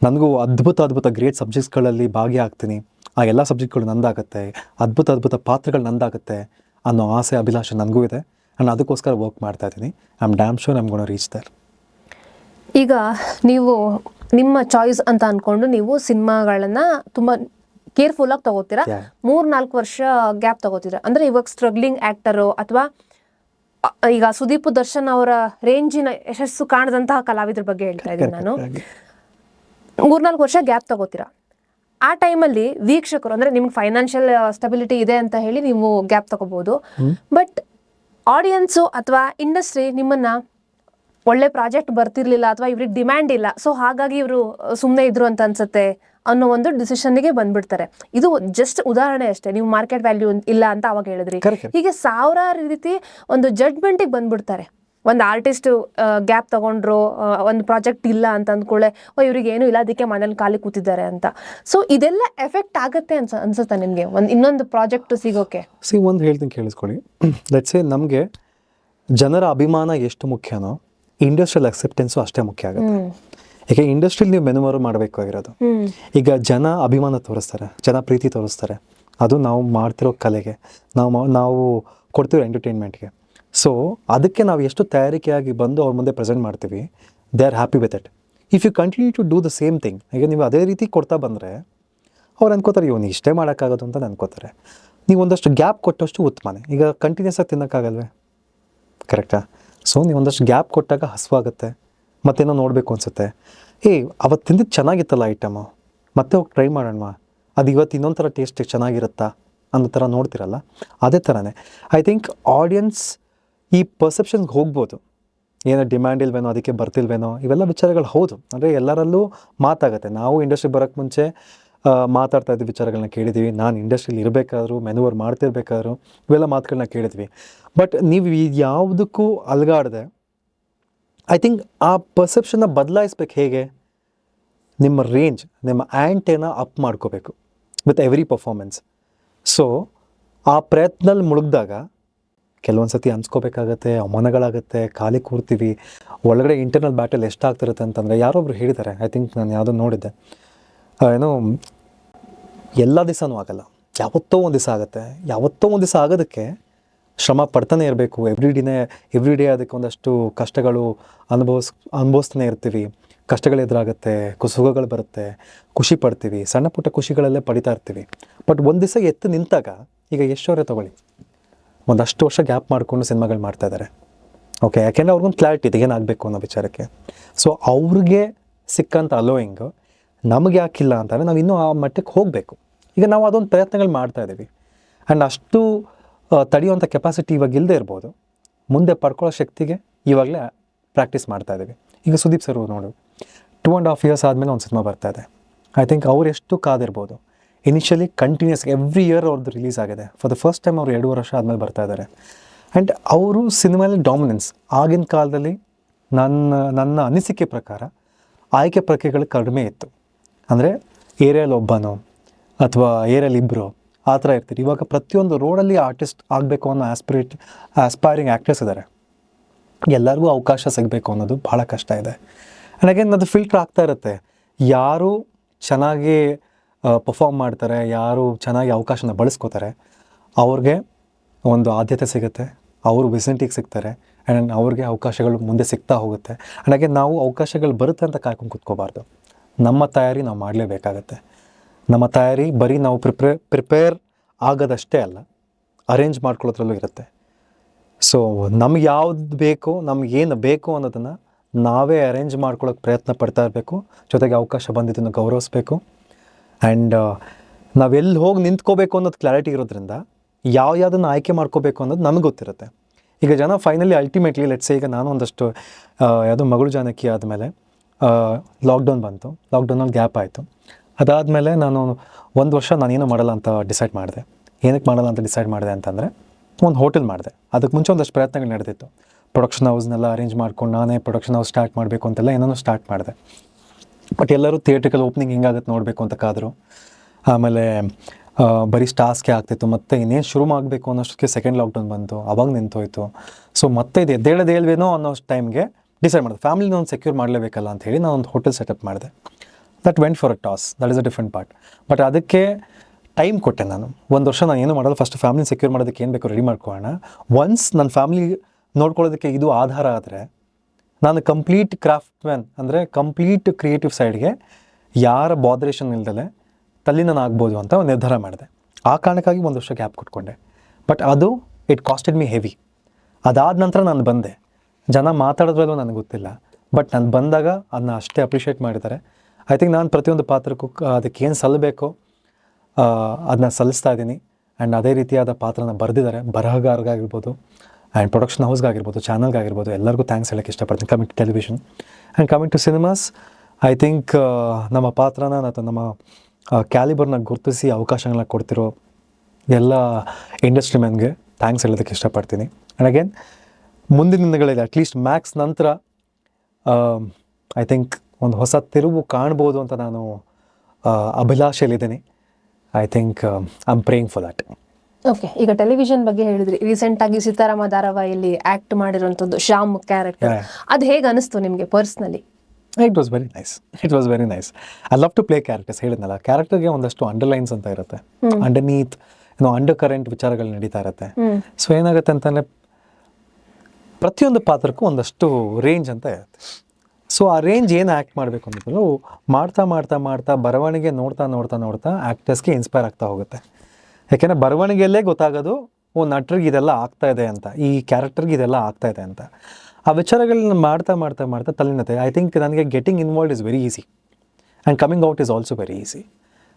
ನನಗೂ ಅದ್ಭುತ ಅದ್ಭುತ ಗ್ರೇಟ್ ಸಬ್ಜೆಕ್ಟ್ಸ್ಗಳಲ್ಲಿ ಭಾಗಿಯಾಗ್ತೀನಿ. ಆ ಎಲ್ಲ ಸಬ್ಜೆಕ್ಟ್ಗಳು ನಂದಾಗುತ್ತೆ, ಅದ್ಭುತ ಅದ್ಭುತ ಪಾತ್ರಗಳು ನಂದಾಗುತ್ತೆ ಅನ್ನೋ ಆಸೆ, ಅಭಿಲಾಷೆ ನನಗೂ ಇದೆ. ಆ್ಯಂಡ್ ಅದಕ್ಕೋಸ್ಕರ ವರ್ಕ್ ಮಾಡ್ತಾ ಇದ್ದೀನಿ. ಐ ಆಮ್ ಡ್ಯಾಮ್ ಶೋರ್ ನಮ್ಗೆ ಗೋಣ ರೀಚ್ ದರ್ ಈಗ ನೀವು ನಿಮ್ಮ ಚಾಯ್ಸ್ ಅಂತ ಅನ್ಕೊಂಡು ನೀವು ಸಿನಿಮಾಗಳನ್ನ ತುಂಬಾ ಕೇರ್ಫುಲ್ ಆಗಿ ತಗೋತೀರಾ. ಮೂರ್ ನಾಲ್ಕು ವರ್ಷ ಗ್ಯಾಪ್ ತಗೋತೀರಾ? ಅಂದ್ರೆ ಇವಾಗ ಸ್ಟ್ರಗ್ಲಿಂಗ್ ಆ್ಯಕ್ಟರು ಅಥವಾ ಈಗ ಸುದೀಪ್ ದರ್ಶನ್ ಅವರ ರೇಂಜಿನ ಯಶಸ್ಸು ಕಾಣದಂತಹ ಕಲಾವಿದ್ರ ಬಗ್ಗೆ ಹೇಳ್ತಾ ಇದ್ದೀನಿ ನಾನು. ಮೂರ್ನಾಲ್ಕು ವರ್ಷ ಗ್ಯಾಪ್ ತಗೋತೀರಾ? ಆ ಟೈಮಲ್ಲಿ ವೀಕ್ಷಕರು ಅಂದ್ರೆ ನಿಮ್ಗೆ ಫೈನಾನ್ಷಿಯಲ್ ಸ್ಟೆಬಿಲಿಟಿ ಇದೆ ಅಂತ ಹೇಳಿ ನೀವು ಗ್ಯಾಪ್ ತಗೋಬಹುದು ಬಟ್ ಆಡಿಯನ್ಸು ಅಥವಾ ಇಂಡಸ್ಟ್ರಿ ನಿಮ್ಮನ್ನ ಒಳ್ಳೆ ಪ್ರಾಜೆಕ್ಟ್ ಬರ್ತಿರ್ಲಿಲ್ಲ ಅಥವಾ ಇವ್ರಿಗೆ ಡಿಮ್ಯಾಂಡ್ ಇಲ್ಲ. ಸೊ ಹಾಗಾಗಿ ಇವರು ಸುಮ್ಮನೆ ಇದ್ರು ಅಂತ ಅನ್ಸುತ್ತೆ ಅನ್ನೋ ಒಂದು ಡಿಸಿಷನ್ಗೆ ಬಂದ್ಬಿಡ್ತಾರೆ. ಇದು ಜಸ್ಟ್ ಉದಾಹರಣೆ ಅಷ್ಟೇ. ನೀವು ಮಾರ್ಕೆಟ್ ವ್ಯಾಲ್ಯೂ ಇಲ್ಲ ಅಂತ ಅವಾಗ ಹೇಳಿದ್ರಿ. ಹೀಗೆ ಸಾವಿರಾರು ರೀತಿ ಒಂದು ಜಡ್ಜ್ಮೆಂಟಿಗೆ ಬಂದ್ಬಿಡ್ತಾರೆ. ಒಂದು ಆರ್ಟಿಸ್ಟ್ ಗ್ಯಾಪ್ ತಗೊಂಡ್ರು ಒಂದು ಪ್ರಾಜೆಕ್ಟ್ ಇಲ್ಲ ಅಂತ ಅಂದ್ಕೊಳ್ಳೆ ಓ ಇವ್ರಿಗೆ ಏನೂ ಇಲ್ಲ ಅದಕ್ಕೆ ಮನೇಲಿ ಖಾಲಿ ಕೂತಿದ್ದಾರೆ ಅಂತ. ಸೊ ಇದೆಲ್ಲ ಎಫೆಕ್ಟ್ ಆಗುತ್ತೆ ಅನ್ಸ ಅನ್ಸುತ್ತಾ ನಿಮಗೆ? ಒಂದು ಇನ್ನೊಂದು ಪ್ರಾಜೆಕ್ಟ್ ಸಿಗೋಕೆ? ಸಿ ಒಂದು ಹೇಳ್ತೀನಿ ಕೇಳಿಸ್ಕೊಳ್ಳಿ. ಲೆಟ್ಸೆ ನಮಗೆ ಜನರ ಅಭಿಮಾನ ಎಷ್ಟು ಮುಖ್ಯನೋ ಇಂಡಸ್ಟ್ರಿಯಲ್ ಅಕ್ಸೆಪ್ಟೆನ್ಸು ಅಷ್ಟೇ ಮುಖ್ಯ ಆಗುತ್ತೆ. ಯಾಕೆ ಈಗ ಇಂಡಸ್ಟ್ರಿಲಿ ನೀವು ಮೆನುಮರು ಮಾಡಬೇಕಾಗಿರೋದು ಆಗಿರೋದು. ಈಗ ಜನ ಅಭಿಮಾನ ತೋರಿಸ್ತಾರೆ ಜನ ಪ್ರೀತಿ ತೋರಿಸ್ತಾರೆ. ಅದು ನಾವು ಮಾಡ್ತಿರೋ ಕಲೆಗೆ ನಾವು ನಾವು ಕೊಡ್ತಿರೋ ಎಂಟರ್ಟೈನ್ಮೆಂಟ್ಗೆ ಸೊ ಅದಕ್ಕೆ ನಾವು ಎಷ್ಟು ತಯಾರಿಕೆಯಾಗಿ ಬಂದು ಅವ್ರ ಮುಂದೆ ಪ್ರೆಸೆಂಟ್ ಮಾಡ್ತೀವಿ they are happy with it if you continue to do the same thing ಈಗ ನೀವು ಅದೇ ರೀತಿ ಕೊಡ್ತಾ ಬಂದರೆ, ಅವ್ರು ಅನ್ಕೋತಾರೆ ಇವನು ಇಷ್ಟೇ ಮಾಡೋಕ್ಕಾಗೋದು ಅಂತ ಅನ್ಕೋತಾರೆ. ನೀವು ಒಂದಷ್ಟು ಗ್ಯಾಪ್ ಕೊಟ್ಟಷ್ಟು ಉತ್ತಮನೇ. ಈಗ ಕಂಟಿನ್ಯೂಸ್ ಆಗಿ ತಿನ್ನೋಕ್ಕಾಗಲ್ವೇ? ಕರೆಕ್ಟಾ ಸೊ ನೀವು ಒಂದಷ್ಟು ಗ್ಯಾಪ್ ಕೊಟ್ಟಾಗ ಹಸುವಾಗುತ್ತೆ ಮತ್ತೇನೋ ನೋಡಬೇಕು ಅನಿಸುತ್ತೆ. ಏ, ಅವತ್ತು ತಿಂದಿದ್ದು ಚೆನ್ನಾಗಿತ್ತಲ್ಲ ಐಟಮು ಮತ್ತೆ ಹೋಗಿ ಟ್ರೈ ಮಾಡೋಣ ಅದು ಇವತ್ತು ಇನ್ನೊಂದು ಥರ ಟೇಸ್ಟ್ ಚೆನ್ನಾಗಿರುತ್ತಾ? ಅನ್ನೋ ಥರ ನೋಡ್ತಿರಲ್ಲ? ಅದೇ ಥರನೇ. ಐ ಥಿಂಕ್ ಆಡಿಯನ್ಸ್ ಈ ಪರ್ಸೆಪ್ಷನ್ಗೆ ಹೋಗ್ಬೋದು. ಏನೋ ಡಿಮ್ಯಾಂಡ್ ಇಲ್ವೇನೋ, ಅದಕ್ಕೆ ಬರ್ತಿಲ್ವೇನೋ, ಇವೆಲ್ಲ ವಿಚಾರಗಳು ಹೌದು. ಅಂದರೆ ಎಲ್ಲರಲ್ಲೂ ಮಾತಾಗುತ್ತೆ. ನಾವು ಇಂಡಸ್ಟ್ರಿ ಬರೋಕ್ಕೆ ಮುಂಚೆ ಮಾತಾಡ್ತಾ ಇದ್ದ ವಿಚಾರಗಳನ್ನ ಕೇಳಿದ್ದೀವಿ ನಾನು ಇಂಡಸ್ಟ್ರಿಲಿ ಇರಬೇಕಾದ್ರೂ ಮೆನುವರ್ ಮಾಡ್ತಿರ್ಬೇಕಾದ್ರು, ಇವೆಲ್ಲ ಮಾತುಗಳನ್ನ ಕೇಳಿದ್ವಿ. ಬಟ್ ನೀವು ಯಾವುದಕ್ಕೂ ಅಲ್ಗಾಡದೆ ಐ ಥಿಂಕ್ ಆ ಪರ್ಸೆಪ್ಷನ್ನ ಬದಲಾಯಿಸ್ಬೇಕು ಹೇಗೆ? ನಿಮ್ಮ ರೇಂಜ್ ನಿಮ್ಮ ಆ್ಯಂಟೇನ ಅಪ್ ಮಾಡ್ಕೋಬೇಕು ವಿತ್ ಎವ್ರಿ ಪರ್ಫಾರ್ಮೆನ್ಸ್ ಸೊ ಆ ಪ್ರಯತ್ನಲ್ಲಿ ಮುಳುಗ್ದಾಗ ಕೆಲವೊಂದು ಸತಿ ಅನ್ಸ್ಕೋಬೇಕಾಗತ್ತೆ, ಅವಮಾನಗಳಾಗುತ್ತೆ, ಖಾಲಿ ಕೂರ್ತೀವಿ. ಒಳಗಡೆ ಇಂಟರ್ನಲ್ ಬ್ಯಾಟಲ್ ಎಷ್ಟಾಗ್ತಿರುತ್ತೆ ಅಂತಂದರೆ ಯಾರೊಬ್ರು ಹೇಳಿದ್ದಾರೆ ಐ ಥಿಂಕ್ ನಾನು ಯಾವುದೋ ನೋಡಿದ್ದೆ. ಏನು, ಎಲ್ಲ ದಿವಸನೂ ಆಗಲ್ಲ. ಯಾವತ್ತೋ ಒಂದು ದಿವಸ ಆಗುತ್ತೆ. ಯಾವತ್ತೋ ಒಂದು ದಿವಸ ಆಗೋದಕ್ಕೆ ಶ್ರಮ ಪಡ್ತಾನೆ ಇರಬೇಕು. ಎವ್ರಿ ಡೇನೇ ಎವ್ರಿ ಡೇ ಅದಕ್ಕೆ ಒಂದಷ್ಟು ಕಷ್ಟಗಳು ಅನುಭವಿಸ್, ಅನುಭವಿಸ್ತಾನೆ ಇರ್ತೀವಿ. ಕಷ್ಟಗಳು ಎದುರಾಗುತ್ತೆ, ಕುಸುಗಗಳು ಬರುತ್ತೆ, ಖುಷಿ ಪಡ್ತೀವಿ. ಸಣ್ಣ ಪುಟ್ಟ ಖುಷಿಗಳಲ್ಲೇ ಪಡಿತಾ ಇರ್ತೀವಿ. ಬಟ್ ಒಂದು ದಿವಸ ಎತ್ತು ನಿಂತಾಗ ಈಗ ಎಷ್ಟೋರೆ ತೊಗೊಳ್ಳಿ. ಒಂದಷ್ಟು ವರ್ಷ ಗ್ಯಾಪ್ ಮಾಡಿಕೊಂಡು ಸಿನಿಮಾಗಳು ಮಾಡ್ತಾ ಇದ್ದಾರೆ ಓಕೆ ಯಾಕೆಂದರೆ ಅವ್ರಿಗೊಂದು ಕ್ಲಾರಿಟಿ ಇದೆ, ಏನಾಗಬೇಕು ಅನ್ನೋ ವಿಚಾರಕ್ಕೆ. ಸೊ ಅವ್ರಿಗೆ ಸಿಕ್ಕಂಥ ಅಲೋಯಿಂಗ್ ನಮಗೆ ಯಾಕಿಲ್ಲ ಅಂತಂದರೆ ನಾವು ಇನ್ನೂ ಆ ಮಟ್ಟಕ್ಕೆ ಹೋಗಬೇಕು. ಈಗ ನಾವು ಅದೊಂದು ಪ್ರಯತ್ನಗಳು ಮಾಡ್ತಾ ಇದ್ದೀವಿ ಆ್ಯಂಡ್ ಅಷ್ಟು ತಡೆಯುವಂಥ ಕೆಪಾಸಿಟಿ ಇವಾಗ ಇಲ್ಲದೆ ಇರ್ಬೋದು. ಮುಂದೆ ಪಡ್ಕೊಳ್ಳೋ ಶಕ್ತಿಗೆ ಇವಾಗಲೇ ಪ್ರಾಕ್ಟೀಸ್ ಮಾಡ್ತಾ ಇದ್ದೀವಿ ಈಗ ಸುದೀಪ್ ಸರ್ ನೋಡು ಟೂ ಆ್ಯಂಡ್ ಹಾಫ್ ಇಯರ್ಸ್ ಆದಮೇಲೆ ಒಂದು ಸಿನಿಮಾ ಬರ್ತಾ ಇದೆ. ಐ ಥಿಂಕ್ ಅವ್ರು ಎಷ್ಟು ಕಾದಿರ್ಬೋದು ಇನಿಷಿಯಲಿ ಕಂಟಿನ್ಯೂಸ್ ಎವ್ರಿ ಇಯರ್ ಅವ್ರದ್ದು ರಿಲೀಸ್ ಆಗಿದೆ. ಫಾರ್ ದ ಫಸ್ಟ್ ಟೈಮ್ ಅವರು ಎರಡು ವರ್ಷ ಆದಮೇಲೆ ಬರ್ತಾ ಇದ್ದಾರೆ. ಆ್ಯಂಡ್ ಅವರು ಸಿನಿಮಾದಲ್ಲಿ ಡಾಮಿನೆನ್ಸ್ ಆಗಿನ ಕಾಲದಲ್ಲಿ ನನ್ನ ನನ್ನ ಅನಿಸಿಕೆ ಪ್ರಕಾರ ಆಯ್ಕೆ ಪ್ರಕ್ರಿಯೆಗಳು ಕಡಿಮೆ ಇತ್ತು. ಅಂದರೆ ಏರಿಯಲ್ಲಿ ಒಬ್ಬನೋ ಅಥವಾ ಏರಿಯಲ್ಲಿ ಇಬ್ಬರು ಆ ಥರ ಇರ್ತೀರಿ. ಇವಾಗ ಪ್ರತಿಯೊಂದು ರೋಡಲ್ಲಿ ಆರ್ಟಿಸ್ಟ್ ಆಗಬೇಕು ಅನ್ನೋ ಆಸ್ಪಿರೇಟ್ ಆಸ್ಪೈರಿಂಗ್ ಆ್ಯಕ್ಟರ್ಸ್ ಇದ್ದಾರೆ. ಎಲ್ಲರಿಗೂ ಅವಕಾಶ ಸಿಗಬೇಕು ಅನ್ನೋದು ಭಾಳ ಕಷ್ಟ ಇದೆ. ಆ್ಯಂಡ್ ಅಗೇನ್ ಅದು ಫಿಲ್ಟ್ರ್ ಆಗ್ತಾ ಇರುತ್ತೆ. ಯಾರು ಚೆನ್ನಾಗಿ ಪರ್ಫಾರ್ಮ್ ಮಾಡ್ತಾರೆ, ಯಾರು ಚೆನ್ನಾಗಿ ಅವಕಾಶನ ಬಳಸ್ಕೋತಾರೆ, ಅವ್ರಿಗೆ ಒಂದು ಆದ್ಯತೆ ಸಿಗುತ್ತೆ, ಅವರು ವಿಸಿಟಿಗೆ ಸಿಗ್ತಾರೆ ಆ್ಯಂಡ್ ಅವ್ರಿಗೆ ಅವಕಾಶಗಳು ಮುಂದೆ ಸಿಗ್ತಾ ಹೋಗುತ್ತೆ. ಹಾಗೆ ನಾವು ಅವಕಾಶಗಳು ಬರುತ್ತೆ ಅಂತ ಕಾಯ್ಕೊಂಡು ಕೂತ್ಕೋಬಾರ್ದು. ನಮ್ಮ ತಯಾರಿ ನಾವು ಮಾಡಲೇಬೇಕಾಗತ್ತೆ. ನಮ್ಮ ತಯಾರಿ ಬರೀ ನಾವು ಪ್ರಿಪ್ರೇ ಪ್ರಿಪೇರ್ ಆಗೋದಷ್ಟೇ ಅಲ್ಲ ಅರೇಂಜ್ ಮಾಡ್ಕೊಳ್ಳೋದ್ರಲ್ಲೂ ಇರುತ್ತೆ. ಸೊ ನಮ್ಗೆ ಯಾವ್ದು ಬೇಕು, ನಮ್ಗೆ ಏನು ಬೇಕು ಅನ್ನೋದನ್ನು ನಾವೇ ಅರೇಂಜ್ ಮಾಡ್ಕೊಳ್ಳೋಕೆ ಪ್ರಯತ್ನ ಪಡ್ತಾ ಇರಬೇಕು. ಜೊತೆಗೆ ಅವಕಾಶ ಬಂದಿದ್ದನ್ನು ಗೌರವಿಸ್ಬೇಕು. ಆ್ಯಂಡ್ ನಾವೆಲ್ಲಿ ಹೋಗಿ ನಿಂತ್ಕೋಬೇಕು ಅನ್ನೋದು ಕ್ಲಾರಿಟಿ ಇರೋದ್ರಿಂದ ಯಾವ ಯಾವುದನ್ನು ಆಯ್ಕೆ ಮಾಡ್ಕೋಬೇಕು ಅನ್ನೋದು ನಮಗೆ ಗೊತ್ತಿರುತ್ತೆ. ಈಗ ಜನ ಫೈನಲಿ ಅಲ್ಟಿಮೇಟ್ಲಿ ಲೆಟ್ಸ್ ಈಗ ನಾನು ಒಂದಷ್ಟು ಯಾವುದು ಯಾವುದೋ ಮಗಳು ಜಾನಕಿ ಆದಮೇಲೆ ಲಾಕ್ಡೌನ್ ಬಂತು. ಲಾಕ್ಡೌನಲ್ಲಿ ಗ್ಯಾಪ್ ಆಯಿತು. ಅದಾದಮೇಲೆ ನಾನು ಒಂದು ವರ್ಷ ನಾನೇನು ಮಾಡಲ್ಲ ಅಂತ ಡಿಸೈಡ್ ಮಾಡಿದೆ. ಏನಕ್ಕೆ ಮಾಡಲ್ಲ ಅಂತ ಡಿಸೈಡ್ ಮಾಡಿದೆ ಅಂತಂದರೆ ಒಂದು ಹೋಟೆಲ್ ಮಾಡಿದೆ. ಅದಕ್ಕೆ ಮುಂಚೆ ಒಂದಷ್ಟು ಪ್ರಯತ್ನಗಳು ನಡೆದಿತ್ತು. ಪ್ರೊಡಕ್ಷನ್ ಹೌಸ್ನೆಲ್ಲ ಅರೇಂಜ್ ಮಾಡ್ಕೊಂಡು ನಾನೇ ಪ್ರೊಡಕ್ಷನ್ ಹೌಸ್ ಸ್ಟಾರ್ಟ್ ಮಾಡಬೇಕು ಅಂತೆಲ್ಲ ಏನೋ ಸ್ಟಾರ್ಟ್ ಮಾಡಿದೆ. ಬಟ್ ಎಲ್ಲರೂ ಥಿಯೇಟ್ರಿಕಲ್ ಓಪನಿಂಗ್ ಹಿಂಗಾಗುತ್ತೆ ನೋಡಬೇಕು ಅಂತ ಕಾದರು. ಆಮೇಲೆ ಬರೀ ಸ್ಟಾಸ್ಗೆ ಆಗ್ತಿತ್ತು, ಮತ್ತೆ ಇನ್ನೇನು ಶುರು ಮಾಡಬೇಕು ಅನ್ನೋಷ್ಟಕ್ಕೆ ಸೆಕೆಂಡ್ ಲಾಕ್ಡೌನ್ ಬಂತು, ಅವಾಗ ನಿಂತೋಯ್ತು. ಸೊ ಮತ್ತೆ ಇದು ಎದ್ದೇಳದೇಳ್ವೇನೋ ಅನ್ನೋ ಟೈಮ್ಗೆ ಡಿಸೈಡ್ ಮಾಡಿದೆ. ಫ್ಯಾಮಿಲಿನ ಒಂದು ಸೆಕ್ಯೂರ್ ಮಾಡಲೇಬೇಕಲ್ಲ ಅಂತ ಹೇಳಿ ನಾನು ಒಂದು ಹೋಟೆಲ್ ಸೆಟಪ್ ಮಾಡಿದೆ. That went for a toss that is a different part but ಅದಕ್ಕೆ ಟೈಮ್ ಕೊಟ್ಟೆ ನಾನು. ಒಂದು ವರ್ಷ ನಾನು ಏನು ಮಾಡೋದು ಫಸ್ಟ್ ಫ್ಯಾಮಿಲಿ ಸೆಕ್ಯೂರ್ ಮಾಡೋದಕ್ಕೆ ಏನು ಬೇಕು ರೆಡಿ ಮಾಡ್ಕೊಳ್ಳೋಣ. ಒನ್ಸ್ ನನ್ನ ಫ್ಯಾಮಿಲಿ ನೋಡ್ಕೊಳ್ಳೋದಕ್ಕೆ ಇದು ಆಧಾರ ಆದರೆ ನಾನು ಕಂಪ್ಲೀಟ್ ಕ್ರಾಫ್ಟ್ ಮ್ಯಾನ್ ಅಂದರೆ ಕಂಪ್ಲೀಟ್ ಕ್ರಿಯೇಟಿವ್ ಸೈಡ್ಗೆ ಯಾರ ಬಾದ್ರೇಷನ್ ಇಲ್ದಲೆ ತಲ್ಲಿ ನಾನು ಆಗ್ಬೋದು ಅಂತ ಒಂದು ನಿರ್ಧಾರ ಮಾಡಿದೆ. ಆ ಕಾರಣಕ್ಕಾಗಿ ಒಂದು ವರ್ಷ ಗ್ಯಾಪ್ ಕೊಟ್ಕೊಂಡೆ. ಬಟ್ ಅದು ಇಟ್ ಕಾಸ್ಟೆಡ್ ಮೀ ಹೆವಿ ಅದಾದ ನಂತರ ನಾನು ಬಂದೆ. ಜನ ಮಾತಾಡೋದ್ರಲ್ಲೂ ನನಗೆ ಗೊತ್ತಿಲ್ಲ. ಬಟ್ ನಾನು ಬಂದಾಗ ಅದನ್ನ ಅಷ್ಟೇ ಅಪ್ರಿಷಿಯೇಟ್ ಮಾಡಿದ್ದಾರೆ. ಐ ಥಿಂಕ್ ನಾನು ಪ್ರತಿಯೊಂದು ಪಾತ್ರಕ್ಕೂ ಅದಕ್ಕೆ ಏನು ಸಲ್ಲಬೇಕೋ ಅದನ್ನ ಸಲ್ಲಿಸ್ತಾ ಇದ್ದೀನಿ. ಆ್ಯಂಡ್ ಅದೇ ರೀತಿಯಾದ ಪಾತ್ರನ ಬರೆದಿದ್ದಾರೆ. ಬರಹಗಾರಗಾಗಿರ್ಬೋದು. ಆ್ಯಂಡ್ ಪ್ರೊಡಕ್ಷನ್ ಹೌಸ್ಗಾಗಿರ್ಬೋದು ಚಾನಲ್ಗಾಗಿರ್ಬೋದು ಎಲ್ಲರಿಗೂ ಥ್ಯಾಂಕ್ಸ್ ಹೇಳಕ್ಕೆ ಇಷ್ಟಪಡ್ತೀನಿ. Coming to television and coming to cinemas I think ನಮ್ಮ ಪಾತ್ರನ ಅಥವಾ ನಮ್ಮ ಕ್ಯಾಲಿಬರ್ನ ಗುರುತಿಸಿ ಅವಕಾಶಗಳನ್ನ ಕೊಡ್ತಿರೋ ಎಲ್ಲ ಇಂಡಸ್ಟ್ರಿ ಮ್ಯಾನ್ಗೆ ಥ್ಯಾಂಕ್ಸ್ ಹೇಳೋದಕ್ಕೆ ಇಷ್ಟಪಡ್ತೀನಿ. ಆ್ಯಂಡ್ ಅಗೇನ್ ಮುಂದಿನ ದಿನಗಳಲ್ಲಿ ಅಟ್ಲೀಸ್ಟ್ ಮ್ಯಾಕ್ಸ್ ನಂತರ ಐ ಥಿಂಕ್ ಒಂದು ಹೊಸ ತಿರುವು ಕಾಣ್ಬೋದು ಅಂತ ನಾನು ಅಭಿಲಾಷೆಯಲ್ಲಿದ್ದೀನಿ. I think I am praying for that okay ಈಗ ಟೆಲಿವಿಷನ್ ಬಗ್ಗೆ ಹೇಳಿದ್ರಿ. ರೀಸೆಂಟ್ ಆಗಿ ಸೀತಾರಾಮ ಧಾರಾವಾಹಿಯಲ್ಲಿ ಆಕ್ಟ್ ಮಾಡಿರುವಂತದ್ದು ಶ್ಯಾಮ್ ಕ್ಯಾರೆಕ್ಟರ್. ಅದು ಹೇಗೆ ಅನಿಸ್ತು ನಿಮಗೆ personally it was very nice it was very nice I love to play characters ಹೇಳಿದ್ನಲ್ಲ ಕ್ಯಾರೆಕ್ಟರ್ಗೆ ಒಂದಷ್ಟು ಅಂಡರ್ಲೈನ್ಸ್ ಅಂತ ಇರುತ್ತೆ. ಅಂಡರ್ನೀತ್ ಏನೋ ಅಂಡರ್ ಕರೆಂಟ್ ವಿಚಾರಗಳು ನಡೀತಾ ಇರುತ್ತೆ. ಸೊ ಏನಾಗುತ್ತೆ ಅಂತಂದರೆ ಪ್ರತಿಯೊಂದು ಪಾತ್ರಕ್ಕೂ ಒಂದಷ್ಟು ರೇಂಜ್ ಅಂತ ಇರುತ್ತೆ. ಸೊ ಆ ರೇಂಜ್ ಏನು ಆ್ಯಕ್ಟ್ ಮಾಡಬೇಕು ಅಂದ್ರೂ ಮಾಡ್ತಾ ಮಾಡ್ತಾ ಮಾಡ್ತಾ ಬರವಣಿಗೆ ನೋಡ್ತಾ ನೋಡ್ತಾ ನೋಡ್ತಾ ಆ್ಯಕ್ಟರ್ಸ್ಗೆ ಇನ್ಸ್ಪೈರ್ ಆಗ್ತಾ ಹೋಗುತ್ತೆ. ಯಾಕೆಂದರೆ ಬರವಣಿಗೆಯಲ್ಲೇ ಗೊತ್ತಾಗೋದು, ಓ, ನಟರಿಗೆ ಇದೆಲ್ಲ ಆಗ್ತಾ ಇದೆ ಅಂತ, ಈ ಕ್ಯಾರೆಕ್ಟರ್ಗೆ ಇದೆಲ್ಲ ಆಗ್ತಾ ಇದೆ ಅಂತ. ಆ ವಿಚಾರಗಳನ್ನ ಮಾಡ್ತಾ ಮಾಡ್ತಾ ಮಾಡ್ತಾ ತಲೆನತೆ ಐ ಥಿಂಕ್ ನನಗೆ getting involve is very easy and coming out is also very easy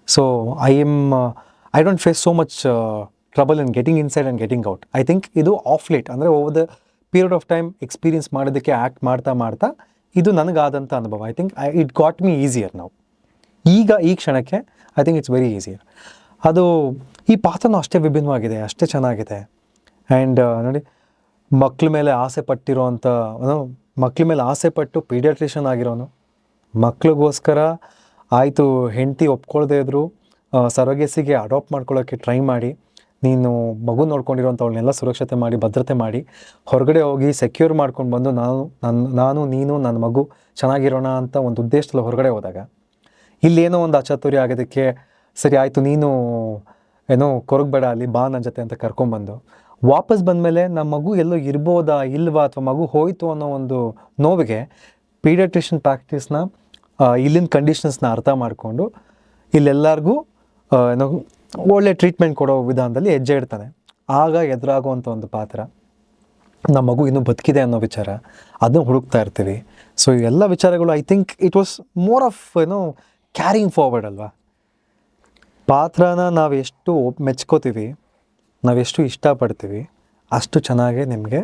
so I am I don't face so much trouble in getting inside and getting out I think ಇದು of late ಅಂದರೆ over the period of time experience ಮಾಡೋದಕ್ಕೆ act ಮಾಡ್ತಾ ಮಾಡ್ತಾ ಇದು ನನಗಾದಂಥ ಅನುಭವ. I think I it got me easier ನಾವು ಈಗ ಈ ಕ್ಷಣಕ್ಕೆ I think it's very easier ಅದು ಈ ಪಾತ್ರನೂ ಅಷ್ಟೇ ವಿಭಿನ್ನವಾಗಿದೆ, ಅಷ್ಟೇ ಚೆನ್ನಾಗಿದೆ. ಆ್ಯಂಡ್ ನೋಡಿ, ಮಕ್ಳ ಮೇಲೆ ಆಸೆ ಪಟ್ಟಿರೋವಂಥ ಮಕ್ಳ ಮೇಲೆ ಆಸೆ ಪಟ್ಟು ಪೀಡಿಯಾಟ್ರಿಷನ್ ಆಗಿರೋನು. ಮಕ್ಳಿಗೋಸ್ಕರ ಆಯಿತು, ಹೆಂಡತಿ ಒಪ್ಕೊಳ್ದೇ ಇದ್ದರು ಸರೋಗೆಸಿಗೆ ಅಡಾಪ್ಟ್ ಮಾಡ್ಕೊಳ್ಳೋಕ್ಕೆ ಟ್ರೈ ಮಾಡಿ, ನೀನು ಮಗು ನೋಡ್ಕೊಂಡಿರೋಂಥವಳನ್ನೆಲ್ಲ ಸುರಕ್ಷತೆ ಮಾಡಿ, ಭದ್ರತೆ ಮಾಡಿ, ಹೊರಗಡೆ ಹೋಗಿ ಸೆಕ್ಯೂರ್ ಮಾಡ್ಕೊಂಡು ಬಂದು ನಾನು ನನ್ನ ನಾನು, ನೀನು ನನ್ನ ಮಗು ಚೆನ್ನಾಗಿರೋಣ ಅಂತ ಒಂದು ಉದ್ದೇಶದಲ್ಲಿ ಹೊರಗಡೆ ಹೋದಾಗ, ಇಲ್ಲೇನೋ ಒಂದು ಅಚಾತುರ್ಯ ಆಗೋದಕ್ಕೆ ಸರಿ, ಆಯಿತು, ನೀನು ಏನೋ ಕೊರಗಬೇಡ, ಅಲ್ಲಿ ಬಾ ನನ್ನ ಜೊತೆ ಅಂತ ಕರ್ಕೊಂಬಂದು ವಾಪಸ್ ಬಂದಮೇಲೆ ನಮ್ಮ ಮಗು ಎಲ್ಲೋ ಇರ್ಬೋದಾ, ಇಲ್ವಾ ಅಥವಾ ಮಗು ಹೋಯಿತು ಅನ್ನೋ ಒಂದು ನೋವಿಗೆ ಪೀಡಿಯಾಟ್ರಿಷನ್ ಪ್ರಾಕ್ಟೀಸ್ನ ಇಲ್ಲಿನ ಕಂಡೀಷನ್ಸ್ನ ಅರ್ಥ ಮಾಡಿಕೊಂಡು ಇಲ್ಲೆಲ್ಲರಿಗೂ ಏನೋ ಒಳ್ಳೆ ಟ್ರೀಟ್ಮೆಂಟ್ ಕೊಡೋ ವಿಧಾನದಲ್ಲಿ ಹೆಜ್ಜೆ ಇಡ್ತಾನೆ. ಆಗ ಎದುರಾಗುವಂಥ ಒಂದು ಪಾತ್ರ. ನಮ್ಮ ಮಗು ಇನ್ನೂ ಬದುಕಿದೆ ಅನ್ನೋ ವಿಚಾರ. ಅದನ್ನು ಹುಡುಕ್ತಾ ಇರ್ತೀವಿ. ಸೊ ಎಲ್ಲ ವಿಚಾರಗಳು I think it was more of ಏನೋ ಕ್ಯಾರಿಂಗ್ ಫಾರ್ವರ್ಡ್ ಅಲ್ವಾ? ಪಾತ್ರನ ನಾವು ಎಷ್ಟು ಮೆಚ್ಕೋತೀವಿ ನಾವೆಷ್ಟು ಇಷ್ಟಪಡ್ತೀವಿ, ಅಷ್ಟು ಚೆನ್ನಾಗಿ ನಿಮಗೆ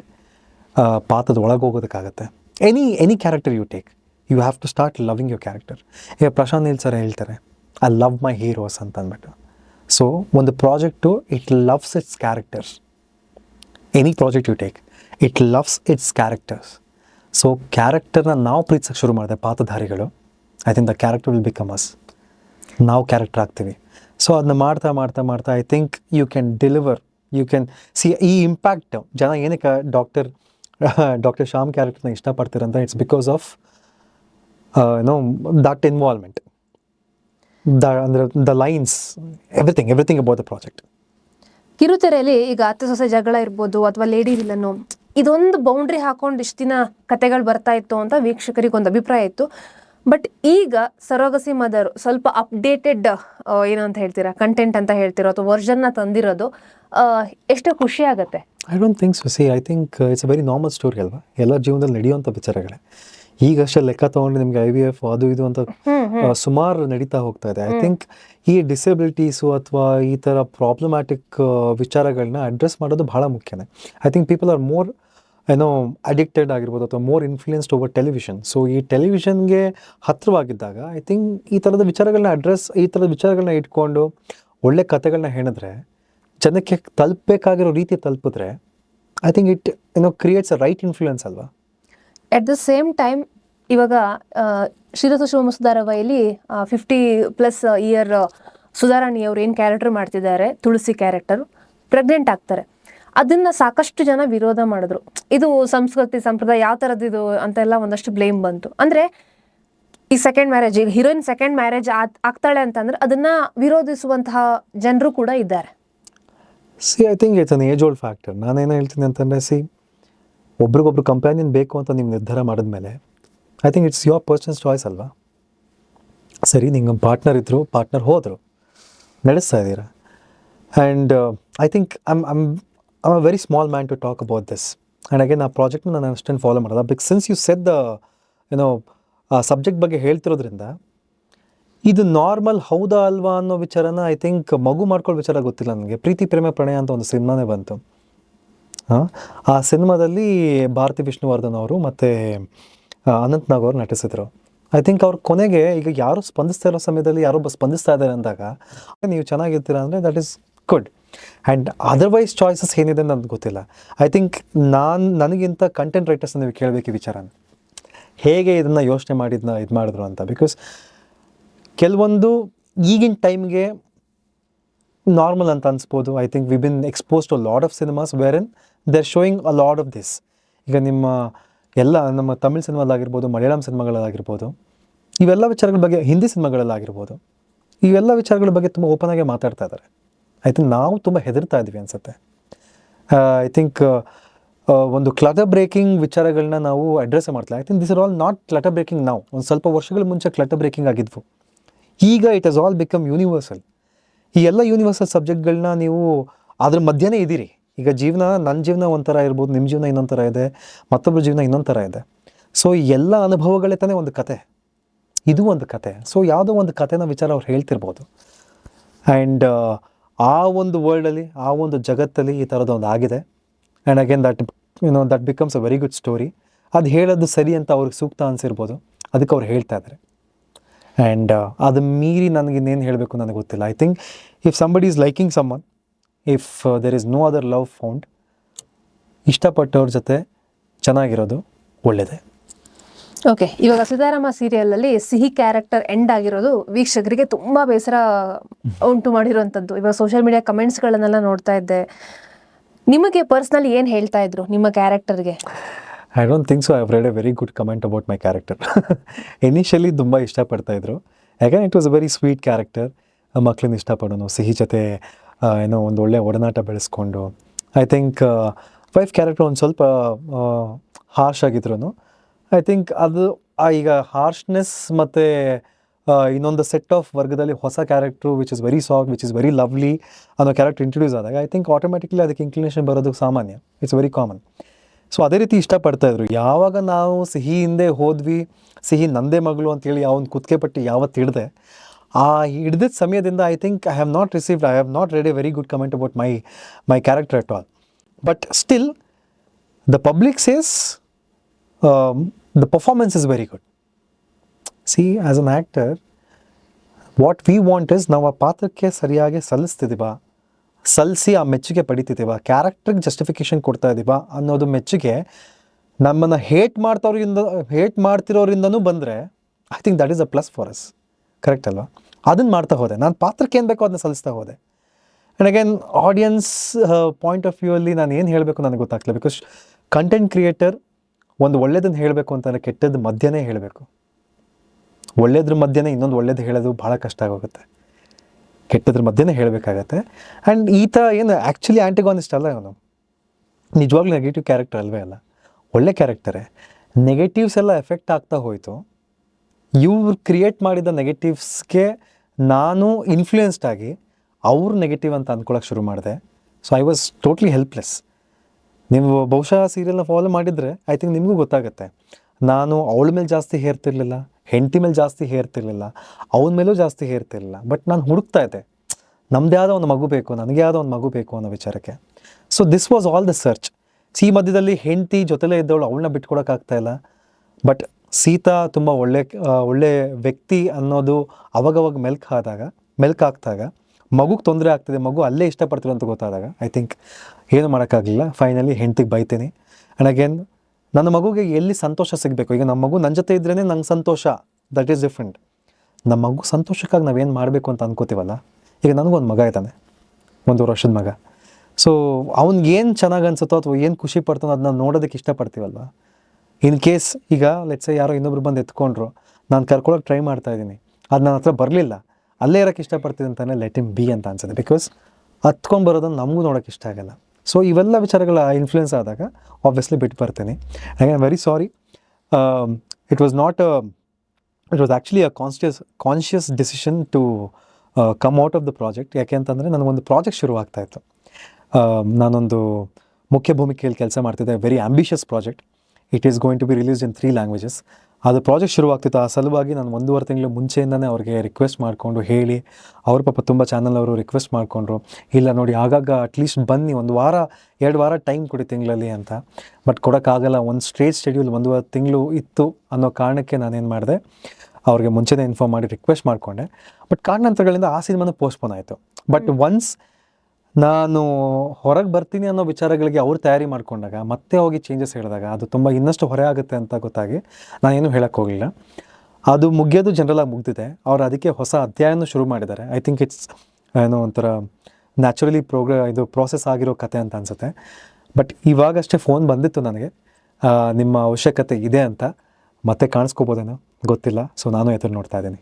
ಪಾತ್ರದ ಒಳಗೆ ಹೋಗೋದಕ್ಕಾಗತ್ತೆ any any character you take you have to start loving your character ಈಗ ಪ್ರಶಾಂತ್ ನೀಲ್ ಸರ್ ಹೇಳ್ತಾರೆ ಐ ಲವ್ ಮೈ ಹೀರೋಸ್ ಅಂತ ಅಂದ್ಬಿಟ್ಟು. ಸೊ ಒಂದು project it loves its characters any project you take it loves its characters so ಕ್ಯಾರೆಕ್ಟರ್ನ ನಾವು ಪ್ರೀತಿಸೋಕೆ ಶುರು ಮಾಡಿದೆ ಪಾತ್ರಧಾರಿಗಳು I think the character will become us ನಾವು ಕ್ಯಾರೆಕ್ಟರ್ ಆಗ್ತೀವಿ. ಸೊ ಅದನ್ನ ಮಾಡ್ತಾ ಮಾಡ್ತಾ ಮಾಡ್ತಾ I think you can deliver you can see ಈ ಇಂಪ್ಯಾಕ್ಟ್ ಜನ ಏನಕ್ಕೆ ಡಾಕ್ಟರ್ ಡಾಕ್ಟರ್ ಶ್ಯಾಮ್ ಕ್ಯಾರೆಕ್ಟರ್ನ ಇಷ್ಟಪಡ್ತೀರಂತ it's because of no that involvement the ಅಂದರೆ the lines everything everything about the project ಕಿರುತೆರೆಯಲ್ಲಿ ಈಗ ಅತ್ತೆ ಸೊಸೆ ಜಗಳ ಇರ್ಬೋದು ಅಥವಾ ಲೇಡಿ ವಿಲನ್ನು ಇದೊಂದು ಬೌಂಡ್ರಿ ಹಾಕೊಂಡು ಇಷ್ಟು ದಿನ ಕತೆಗಳು ಬರ್ತಾ ಇತ್ತು ಅಂತ ವೀಕ್ಷಕರಿಗೆ ಒಂದು ಅಭಿಪ್ರಾಯ ಇತ್ತು. ಬಟ್ ಈಗ ಸರೋಗಸಿ ಮದರ್ ಸ್ವಲ್ಪ ಅಪ್ಡೇಟೆಡ್ ಏನು ಅಂತ ಹೇಳ್ತೀರಾ ಕಂಟೆಂಟ್ ಅಂತ ಹೇಳ್ತಿರೋ ಅಥವಾ ವರ್ಷನ್ನ ತಂದಿರೋದು ಎಷ್ಟೋ ಖುಷಿ ಆಗುತ್ತೆ. I don't think so see I think it's a very normal story ಅಲ್ವಾ? ಎಲ್ಲ ಜೀವನದಲ್ಲಿ ನಡೆಯುವಂಥ ವಿಚಾರಗಳೇ. ಈಗಷ್ಟೇ ಲೆಕ್ಕ ತೊಗೊಂಡು ನಿಮಗೆ ಐ ವಿ ಎಫ್ ಅದು ಇದು ಅಂತ ಸುಮಾರು ನಡೀತಾ ಹೋಗ್ತಾ ಇದೆ. ಐ ಥಿಂಕ್ ಈ ಡಿಸೆಬಿಲಿಟೀಸು ಅಥವಾ ಈ ಥರ ಪ್ರಾಬ್ಲಮ್ಯಾಟಿಕ್ ವಿಚಾರಗಳನ್ನ ಅಡ್ರೆಸ್ ಮಾಡೋದು ಬಹಳ ಮುಖ್ಯನೇ. I think people are more ಏನೋ ಅಡಿಕ್ಟೆಡ್ ಆಗಿರ್ಬೋದು ಅಥವಾ more influenced over television so ಈ ಟೆಲಿವಿಷನ್ಗೆ ಹತ್ತಿರವಾಗಿದ್ದಾಗ ಐ ಥಿಂಕ್ ಈ ಥರದ ವಿಚಾರಗಳನ್ನ ಅಡ್ರೆಸ್ ಈ ಥರದ ವಿಚಾರಗಳನ್ನ ಇಟ್ಕೊಂಡು ಒಳ್ಳೆ ಕಥೆಗಳನ್ನ ಹೇಳಿದ್ರೆ ಜನಕ್ಕೆ ತಲುಪಬೇಕಾಗಿರೋ ರೀತಿ ತಲುಪಿದ್ರೆ ಐ ಥಿಂಕ್ ಇಟ್ ಏನೋ ಕ್ರಿಯೇಟ್ಸ್ ಅ ರೈಟ್ ಇನ್ಫ್ಲೂಯೆನ್ಸ್ ಅಲ್ವಾ? ಎಟ್ ದ ಸೇಮ್ ಟೈಮ್ ಇವಾಗ ಶಿರಸು ಶಿವಮ ಸುಧಾರವಯಲ್ಲಿ ಫಿಫ್ಟಿ ಪ್ಲಸ್ ಇಯರ್ ಸುಧಾರಾಣಿ ಅವ್ರು ಏನು ಕ್ಯಾರೆಕ್ಟರ್ ಮಾಡ್ತಿದ್ದಾರೆ, ತುಳಸಿ ಕ್ಯಾರೆಕ್ಟರ್ ಪ್ರೆಗ್ನೆಂಟ್ ಆಗ್ತಾರೆ. ಅದನ್ನ ಸಾಕಷ್ಟು ಜನ ವಿರೋಧ ಮಾಡಿದ್ರು. ಇದು ಸಂಸ್ಕೃತಿ, ಸಂಪ್ರದಾಯ ಯಾವ ಥರದ್ದು ಅಂತೆಲ್ಲ ಒಂದಷ್ಟು ಬ್ಲೇಮ್ ಬಂತು. ಅಂದ್ರೆ ಈ ಸೆಕೆಂಡ್ ಮ್ಯಾರೇಜ್ ಈಗ ಹೀರೋಯಿನ್ ಸೆಕೆಂಡ್ ಮ್ಯಾರೇಜ್ ಆಗ್ತಾಳೆ ಅಂತಂದ್ರೆ ಅದನ್ನ ವಿರೋಧಿಸುವಂತಹ ಜನರು ಕೂಡ ಇದ್ದಾರೆ. See I think it's an age old factor ನಾನೇನು ಹೇಳ್ತೀನಿ ಅಂತಂದರೆ ಸಿ ಒಬ್ರಿಗೊಬ್ರು ಕಂಪ್ಯಾನಿಯನ್ ಬೇಕು ಅಂತ ನೀವು ನಿರ್ಧಾರ ಮಾಡಿದ್ಮೇಲೆ I think it's your person's choice ಅಲ್ವಾ? ಸರಿ ನಿಂಗೆ ಪಾರ್ಟ್ನರ್ ಇದ್ದರು ಪಾರ್ಟ್ನರ್ ಹೋದರು, ನಡೆಸ್ತಾ ಇದ್ದೀರಾ? And I think I'm I'm a very small man to talk about this and again ಆ ಪ್ರಾಜೆಕ್ಟ್ನ ನಾನು ಅಷ್ಟೇನು ಫಾಲೋ ಮಾಡಲ್ಲ. Because since you set the ಏನೋ ಆ ಸಬ್ಜೆಕ್ಟ್ ಬಗ್ಗೆ ಹೇಳ್ತಿರೋದ್ರಿಂದ, ಇದು ನಾರ್ಮಲ್ ಹೌದಾ ಅಲ್ವಾ ಅನ್ನೋ ವಿಚಾರನ ಐ ಥಿಂಕ್ ಮಗು ಮಾಡ್ಕೊಳ್ಳೋ ವಿಚಾರ ಗೊತ್ತಿಲ್ಲ ನನಗೆ. ಪ್ರೀತಿ, ಪ್ರೇಮ, ಪ್ರಣಯ ಅಂತ ಒಂದು ಸಿನಿಮಾನೇ ಬಂತು. ಹಾಂ? ಆ ಸಿನಿಮಾದಲ್ಲಿ ಭಾರತಿ ವಿಷ್ಣುವರ್ಧನ್ ಅವರು ಮತ್ತು ಅನಂತ್ ನಾಗ್ ಅವರು ನಟಿಸಿದ್ರು. ಐ ಥಿಂಕ್ ಅವ್ರ ಕೊನೆಗೆ ಈಗ ಯಾರು ಸ್ಪಂದಿಸ್ತಾ ಇರೋ ಸಮಯದಲ್ಲಿ ಯಾರೊಬ್ಬ ಸ್ಪಂದಿಸ್ತಾ ಇದ್ದಾರೆ ಅಂದಾಗ, ನೀವು ಚೆನ್ನಾಗಿರ್ತೀರ ಅಂದರೆ that is good and otherwise choices ಏನಿದೆ ನನಗೆ ಗೊತ್ತಿಲ್ಲ. ಐ ಥಿಂಕ್ ನಾನು, ನನಗಿಂತ ಕಂಟೆಂಟ್ ರೈಟರ್ಸ್ ನೀವು ಕೇಳಬೇಕು ಈ ವಿಚಾರನ. ಹೇಗೆ ಇದನ್ನು ಯೋಚನೆ ಮಾಡಿದ್ನ ಇದು ಮಾಡಿದ್ರು ಅಂತ. ಬಿಕಾಸ್ ಕೆಲವೊಂದು ಈಗಿನ ಟೈಮ್ಗೆ ನಾರ್ಮಲ್ ಅಂತ ಅನ್ಸ್ಬೋದು. I think we been expose to lot of cinemas where in they're showing a lot of this ಈಗ ನಿಮ್ಮ ಎಲ್ಲ ನಮ್ಮ ತಮಿಳ್ ಸಿನಿಮಾಲಾಗಿರ್ಬೋದು ಮಲಯಾಳಂ ಸಿನಿಮಾಗಳಾಗಿರ್ಬೋದು ಇವೆಲ್ಲ ವಿಚಾರಗಳ ಬಗ್ಗೆ, ಹಿಂದಿ ಸಿನಿಮಾಗಳಲ್ಲಾಗಿರ್ಬೋದು, ಇವೆಲ್ಲ ವಿಚಾರಗಳ ಬಗ್ಗೆ ತುಂಬ ಓಪನ್ ಆಗಿ ಮಾತಾಡ್ತಾ ಇದ್ದಾರೆ. ಐ ಥಿಂಕ್ ನಾವು ತುಂಬ ಹೆದರ್ತಾ ಇದ್ವಿ ಅನ್ಸುತ್ತೆ. ಐ ಥಿಂಕ್ ಒಂದು ಕ್ಲಟರ್ ಬ್ರೇಕಿಂಗ್ ವಿಚಾರಗಳನ್ನ ನಾವು ಅಡ್ರೆಸ್ ಮಾಡ್ತಿಲ್ಲ. I think this are all not clutter breaking ನಾವು ಒಂದು ಸ್ವಲ್ಪ ವರ್ಷಗಳ ಮುಂಚೆ ಕ್ಲಟರ್ ಬ್ರೇಕಿಂಗ್ ಆಗಿದ್ವು. ಈಗ it has all become universal ಈ ಎಲ್ಲ ಯೂನಿವರ್ಸಲ್ ಸಬ್ಜೆಕ್ಟ್ಗಳನ್ನ ನೀವು ಅದ್ರ ಮಧ್ಯನೇ ಇದ್ದೀರಿ. ಈಗ ಜೀವನ ನನ್ನ ಜೀವನ ಒಂಥರ ಇರ್ಬೋದು ನಿಮ್ಮ ಜೀವನ ಇನ್ನೊಂದು ಥರ ಇದೆ ಮತ್ತೊಬ್ಬರ ಜೀವನ ಇನ್ನೊಂದು ಥರ ಇದೆ. ಸೊ ಎಲ್ಲ ಅನುಭವಗಳೇ ತಾನೇ ಒಂದು ಕತೆ. ಇದು ಒಂದು ಕತೆ. ಸೊ ಯಾವುದೋ ಒಂದು ಕತೆನ ವಿಚಾರ ಅವ್ರು ಹೇಳ್ತಿರ್ಬೋದು. ಆ್ಯಂಡ್ ಆ ಒಂದು ವರ್ಲ್ಡಲ್ಲಿ ಆ ಒಂದು ಜಗತ್ತಲ್ಲಿ ಈ ಥರದ್ದು ಆಗಿದೆ. And again that you know that becomes a very good story ಅದು ಹೇಳೋದು ಸರಿ ಅಂತ ಅವ್ರಿಗೆ ಸೂಕ್ತ ಅನಿಸಿರ್ಬೋದು. ಅದಕ್ಕೆ ಅವ್ರು ಹೇಳ್ತಾ ಇದ್ದಾರೆ ಆ್ಯಂಡ್ ಅದು ಮೀರಿ ನನಗೆ ಇನ್ನೇನು ಹೇಳಬೇಕು ನನಗೆ ಗೊತ್ತಿಲ್ಲ. I think if somebody is liking someone if there is no other love found ಇಷ್ಟಪಟ್ಟವ್ರ ಜೊತೆ ಚೆನ್ನಾಗಿರೋದು ಒಳ್ಳೆಯದೇ ಓಕೆ ಇವಾಗ ಸಿದ್ದಾರಾಮ ಸೀರಿಯಲ್ ಅಲ್ಲಿ ಸಿಹಿ ಕ್ಯಾರೆಕ್ಟರ್ ಎಂಡ್ ಆಗಿರೋದು ವೀಕ್ಷಕರಿಗೆ ತುಂಬಾ ಬೇಸರ ಉಂಟು ಮಾಡಿರುವಂತದ್ದು. ಇವಾಗ ಸೋಷಿಯಲ್ ಮೀಡಿಯಾ ಕಮೆಂಟ್ಸ್ ಗಳನ್ನೆಲ್ಲ ನೋಡ್ತಾ ಇದ್ದೆ. ನಿಮಗೆ ಪರ್ಸನಲಿ ಏನ್ ಹೇಳ್ತಾ ಇದ್ರು ನಿಮ್ಮ ಕ್ಯಾರೆಕ್ಟರ್ಗೆ I don't think so I read a very good comment about my character initially ತುಂಬ ಇಷ್ಟಪಡ್ತಾ ಇದ್ರು. ಯಾಕಂದ್ರೆ it was a very sweet character ಮಕ್ಕಳನ್ನ ಇಷ್ಟಪಡೋನು ಸಿಹಿ ಜೊತೆ ಏನೋ ಒಂದು ಒಳ್ಳೆ ಒಡನಾಟ ಬೆಳೆಸ್ಕೊಂಡು. ಐ ಥಿಂಕ್ ವೈಫ್ ಕ್ಯಾರೆಕ್ಟರ್ ಒಂದು ಸ್ವಲ್ಪ ಹಾರ್ಶ್ ಆಗಿದ್ರು ಐ ಥಿಂಕ್ ಅದು ಈಗ ಹಾರ್ಶ್ನೆಸ್ ಮತ್ತು ಇನ್ನೊಂದು ಸೆಟ್ ಆಫ್ ವರ್ಗದಲ್ಲಿ ಹೊಸ character which is very soft which is very lovely ಅನ್ನೋ ಕ್ಯಾರೆಕ್ಟರ್ ಇಂಟ್ರೊಡ್ಯೂಸ್ ಆದಾಗ ಐ ಥಿಂಕ್ ಆಟೋಮೆಟಿಕ್ಲಿ ಅದಕ್ಕೆ ಇನ್ಕ್ಲಿನೇಷನ್ ಬರೋದು ಸಾಮಾನ್ಯ. ಇಟ್ಸ್ ವೆರಿ ಕಾಮನ್ ಸೊ ಅದೇ ರೀತಿ ಇಷ್ಟಪಡ್ತಾ ಇದ್ರು. ಯಾವಾಗ ನಾವು ಸಿಹಿ ಹಿಂದೆ ಹೋದ್ವಿ, ಸಿಹಿ ನಂದೇ ಮಗಳು ಅಂತೇಳಿ ಅವನು ಕುತ್ತಿಗೆ ಪಟ್ಟಿ ಯಾವತ್ತು ಹಿಡ್ದೆ, ಆ ಹಿಡಿದ ಸಮಯದಿಂದ I think I have not received I have not read a very good comment about my my character at all but still the public says the performance is very good see as an actor what we want is ನಾವು ಆ ಪಾತ್ರಕ್ಕೆ ಸರಿಯಾಗಿ ಸಲ್ಲಿಸ್ತಿದ್ದೀವ ಸಲ್ಲಿಸಿ ಆ ಮೆಚ್ಚುಗೆ ಪಡಿತಿದ್ದೀವ ಕ್ಯಾರೆಕ್ಟ್ರಿಗೆ justification ಕೊಡ್ತಾ ಇದ್ದೀವ ಅನ್ನೋದು ಮೆಚ್ಚುಗೆ ನಮ್ಮನ್ನು ಹೇಟ್ ಮಾಡ್ತವ್ರಿಂದ ಹೇಟ್ ಮಾಡ್ತಿರೋರಿಂದನೂ ಬಂದರೆ I think that is a plus for us correct ಅಲ್ವಾ? ಅದನ್ನು ಮಾಡ್ತಾ ಹೋದೆ. ನಾನು ಪಾತ್ರಕ್ಕೆ ಏನು ಬೇಕೋ ಅದನ್ನ ಸಲ್ಲಿಸ್ತಾ ಹೋದೆ. And again audience point of view ಅಲ್ಲಿ ನಾನು ಏನು ಹೇಳಬೇಕು ನನಗೆ ಗೊತ್ತಾಗ್ತಿಲ್ಲ. ಬಿಕಾಸ್ ಕಂಟೆಂಟ್ ಕ್ರಿಯೇಟರ್ ಒಂದು ಒಳ್ಳೇದನ್ನು ಹೇಳಬೇಕು ಅಂತಂದರೆ ಕೆಟ್ಟದ್ದು ಮಧ್ಯನೇ ಹೇಳಬೇಕು. ಒಳ್ಳೇದ್ರ ಮಧ್ಯನೇ ಇನ್ನೊಂದು ಒಳ್ಳೇದು ಹೇಳೋದು ಭಾಳ ಕಷ್ಟ ಆಗೋಗುತ್ತೆ. ಕೆಟ್ಟದ್ರ ಮಧ್ಯನೇ ಹೇಳಬೇಕಾಗತ್ತೆ. ಆ್ಯಂಡ್ ಈತ ಏನು ಆ್ಯಕ್ಚುಲಿ ಆ್ಯಂಟಿಗಾನಿಸ್ಟ್ ಅಲ್ಲ ಇವನು ನಿಜವಾಗ್ಲೂ ನೆಗೆಟಿವ್ ಕ್ಯಾರೆಕ್ಟರ್ ಅಲ್ವೇ ಅಲ್ಲ. ಒಳ್ಳೆ ಕ್ಯಾರೆಕ್ಟರೇ ನೆಗೆಟಿವ್ಸ್ ಎಲ್ಲ ಎಫೆಕ್ಟ್ ಆಗ್ತಾ ಹೋಯಿತು. ಇವ್ರು ಕ್ರಿಯೇಟ್ ಮಾಡಿದ ನೆಗೆಟಿವ್ಸ್ಗೆ ನಾನು ಇನ್ಫ್ಲೂಯೆನ್ಸ್ಡ್ ಆಗಿ ಅವ್ರು ನೆಗೆಟಿವ್ ಅಂತ ಅಂದ್ಕೊಳಕ್ಕೆ ಶುರು ಮಾಡಿದೆ. So I was totally helpless ನೀವು ಬಹುಶಃ ಸೀರಿಯಲ್ನ ಫಾಲೋ ಮಾಡಿದರೆ ಐ ಥಿಂಕ್ ನಿಮಗೂ ಗೊತ್ತಾಗುತ್ತೆ. ನಾನು ಅವಳ ಮೇಲೆ ಜಾಸ್ತಿ ಹೇರ್ತಿರ್ಲಿಲ್ಲ ಹೆಂಡತಿ ಮೇಲೆ ಜಾಸ್ತಿ ಹೇರ್ತಿರ್ಲಿಲ್ಲ ಅವನ ಮೇಲೂ ಜಾಸ್ತಿ ಹೇರ್ತಿರ್ಲಿಲ್ಲ ಬಟ್ ನಾನು ಹುಡುಕ್ತಾ ಇದ್ದೆ. ನಮ್ಮದೇ ಆದ ಒಂದು ಮಗು ಬೇಕು, ನನಗೆ ಆದ ಒಂದು ಮಗು ಬೇಕು ಅನ್ನೋ ವಿಚಾರಕ್ಕೆ. So this was all the search see ಮಧ್ಯದಲ್ಲಿ ಹೆಂಡತಿ ಜೊತೆಲೇ ಇದ್ದವಳು ಅವಳನ್ನ ಬಿಟ್ಕೊಡೋಕ್ಕಾಗ್ತಾ ಇಲ್ಲ. ಬಟ್ ಸೀತಾ ತುಂಬ ಒಳ್ಳೆ ಒಳ್ಳೆ ವ್ಯಕ್ತಿ ಅನ್ನೋದು ಅವಾಗವಾಗ ಮೆಲ್ಕ್ ಆದಾಗ, ಮೆಲ್ಕ್ ಆಗ್ತಾಗ ಮಗುಗೆ ತೊಂದರೆ ಆಗ್ತಿದೆ, ಮಗು ಅಲ್ಲೇ ಇಷ್ಟಪಡ್ತಿರೋ ಅಂತ ಗೊತ್ತಾದಾಗ, ಐ ಥಿಂಕ್ ಏನು ಮಾಡೋಕ್ಕಾಗಲಿಲ್ಲ, ಫೈನಲಿ ಹೆಂಡ್ತಿಗೆ ಬೈತೇನೆ. ಆ್ಯಂಡ್ ಅಗೇನ್ ನನ್ನ ಮಗುಗೆ ಎಲ್ಲಿ ಸಂತೋಷ ಸಿಗಬೇಕು? ಈಗ ನಮ್ಮ ಮಗು ನನ್ನ ಜೊತೆ ಇದ್ರೇ ನಂಗೆ ಸಂತೋಷ. ದಟ್ ಈಸ್ ಡಿಫ್ರೆಂಟ್ ನಮ್ಮ ಮಗು ಸಂತೋಷಕ್ಕಾಗಿ ನಾವೇನು ಮಾಡಬೇಕು ಅಂತ ಅನ್ಕೋತೀವಲ್ಲ? ಈಗ ನನಗೊಂದು ಮಗ ಇದ್ದಾನೆ, ಒಂದು ವರ್ಷದ ಮಗ. ಸೊ ಅವ್ನಿಗೆ ಏನು ಚೆನ್ನಾಗಿ ಅನಿಸುತ್ತೋ ಅಥವಾ ಏನು ಖುಷಿ ಪಡ್ತಾನೋ ಅದನ್ನ ನೋಡೋದಕ್ಕೆ ಇಷ್ಟಪಡ್ತೀವಲ್ವ? ಇನ್ ಕೇಸ್ ಈಗ ಲೆಟ್ಸೆ ಯಾರೋ ಇನ್ನೊಬ್ರು ಬಂದು ಎತ್ಕೊಂಡ್ರು, ನಾನು ಕರ್ಕೊಳ್ಳೋಕೆ ಟ್ರೈ ಮಾಡ್ತಾ ಇದ್ದೀನಿ. ಅದು ನನ್ನ ಹತ್ರ ಬರಲಿಲ್ಲ. ಅಲ್ಲೇ ಇರೋಕ್ಕೆ ಇಷ್ಟಪಡ್ತೀನಿ ಅಂತಾನೆ ಲೆಟ್ ಇಮ್ ಬಿ ಅಂತ ಅನ್ಸುತ್ತೆ. ಬಿಕಾಸ್ ಹತ್ಕೊಂಡು ಬರೋದನ್ನು ನಮಗೂ ನೋಡೋಕೆ ಇಷ್ಟ ಆಗಲ್ಲ. ಸೊ ಇವೆಲ್ಲ ವಿಚಾರಗಳ ಇನ್ಫ್ಲುಯೆನ್ಸ್ ಆದಾಗ ಆಬ್ವಿಯಸ್ಲಿ ಬಿಟ್ಟು ಬರ್ತೀನಿ. I am very sorry it was not it was actually a conscious conscious decision to come out of the project ಯಾಕೆ ಅಂತಂದರೆ ನನಗೊಂದು ಪ್ರಾಜೆಕ್ಟ್ ಶುರು ಆಗ್ತಾ ಇತ್ತು. ಆಮ್, ನಾನೊಂದು ಮುಖ್ಯ ಭೂಮಿಕೆಯಲ್ಲಿ ಕೆಲಸ ಮಾಡ್ತಿದ್ದೆ. Very ambitious project it is going to be released in three languages ಅದು ಪ್ರಾಜೆಕ್ಟ್ ಶುರುವಾಗ್ತಿತ್ತು. ಆ ಸಲುವಾಗಿ ನಾನು ಒಂದೂವರೆ ತಿಂಗಳು ಮುಂಚೆಯಿಂದನೇ ಅವ್ರಿಗೆ ರಿಕ್ವೆಸ್ಟ್ ಮಾಡಿಕೊಂಡು ಹೇಳಿ ಅವ್ರ ಪಾಪ ತುಂಬ ಚಾನಲ್ ಅವರು ರಿಕ್ವೆಸ್ಟ್ ಮಾಡಿಕೊಂಡ್ರು. ಇಲ್ಲ ನೋಡಿ ಆಗಾಗ ಅಟ್ಲೀಸ್ಟ್ ಬನ್ನಿ ಒಂದು ವಾರ ಎರಡು ವಾರ ಟೈಮ್ ಕೊಡಿ ತಿಂಗಳಲ್ಲಿ ಅಂತ. ಬಟ್ ಕೊಡೋಕ್ಕಾಗಲ್ಲ ಒಂದು ಸ್ಟ್ರೇಟ್ ಶೆಡ್ಯೂಲ್ ಒಂದೂವರೆ ತಿಂಗಳು ಇತ್ತು ಅನ್ನೋ ಕಾರಣಕ್ಕೆ ನಾನೇನು ಮಾಡಿದೆ ಅವ್ರಿಗೆ ಮುಂಚೆನೇ ಇನ್ಫಾರ್ಮ್ ಮಾಡಿ ರಿಕ್ವೆಸ್ಟ್ ಮಾಡಿಕೊಂಡೆ. ಬಟ್ ಕಾರಣಾಂತರಗಳಿಂದ ಆ ಸಿನಿಮಾನ ಪೋಸ್ಟ್ಪೋನ್ ಆಯಿತು. ಬಟ್ ಒನ್ಸ್ ನಾನು ಹೊರಗೆ ಬರ್ತೀನಿ ಅನ್ನೋ ವಿಚಾರಗಳಿಗೆ ಅವ್ರು ತಯಾರಿ ಮಾಡಿಕೊಂಡಾಗ, ಮತ್ತೆ ಹೋಗಿ ಚೇಂಜಸ್ ಹೇಳಿದಾಗ ಅದು ತುಂಬ ಇನ್ನಷ್ಟು ಹೊರೆ ಆಗುತ್ತೆ ಅಂತ ಗೊತ್ತಾಗಿ ನಾನೇನು ಹೇಳಕ್ಕೆ ಹೋಗಲಿಲ್ಲ. ಅದು ಮುಗಿಯೋದು ಜನರಲಾಗಿ ಮುಗ್ದಿದೆ. ಅವ್ರು ಅದಕ್ಕೆ ಹೊಸ ಅಧ್ಯಾಯನೂ ಶುರು ಮಾಡಿದ್ದಾರೆ. ಐ ಥಿಂಕ್ ಇಟ್ಸ್ ಏನೋ ಒಂಥರ ನ್ಯಾಚುರಲಿ ಪ್ರೋಗ್ರ ಇದು ಪ್ರೋಸೆಸ್ ಆಗಿರೋ ಕತೆ ಅಂತ ಅನಿಸುತ್ತೆ. ಬಟ್ ಇವಾಗಷ್ಟೇ ಫೋನ್ ಬಂದಿತ್ತು ನನಗೆ. ನಿಮ್ಮ ಅವಶ್ಯಕತೆ ಇದೆ ಅಂತ. ಮತ್ತೆ ಕಾಣಿಸ್ಕೋಬೋದೇನೋ ಗೊತ್ತಿಲ್ಲ. ಸೊ ನಾನು ಎದುರು ನೋಡ್ತಾ ಇದ್ದೀನಿ.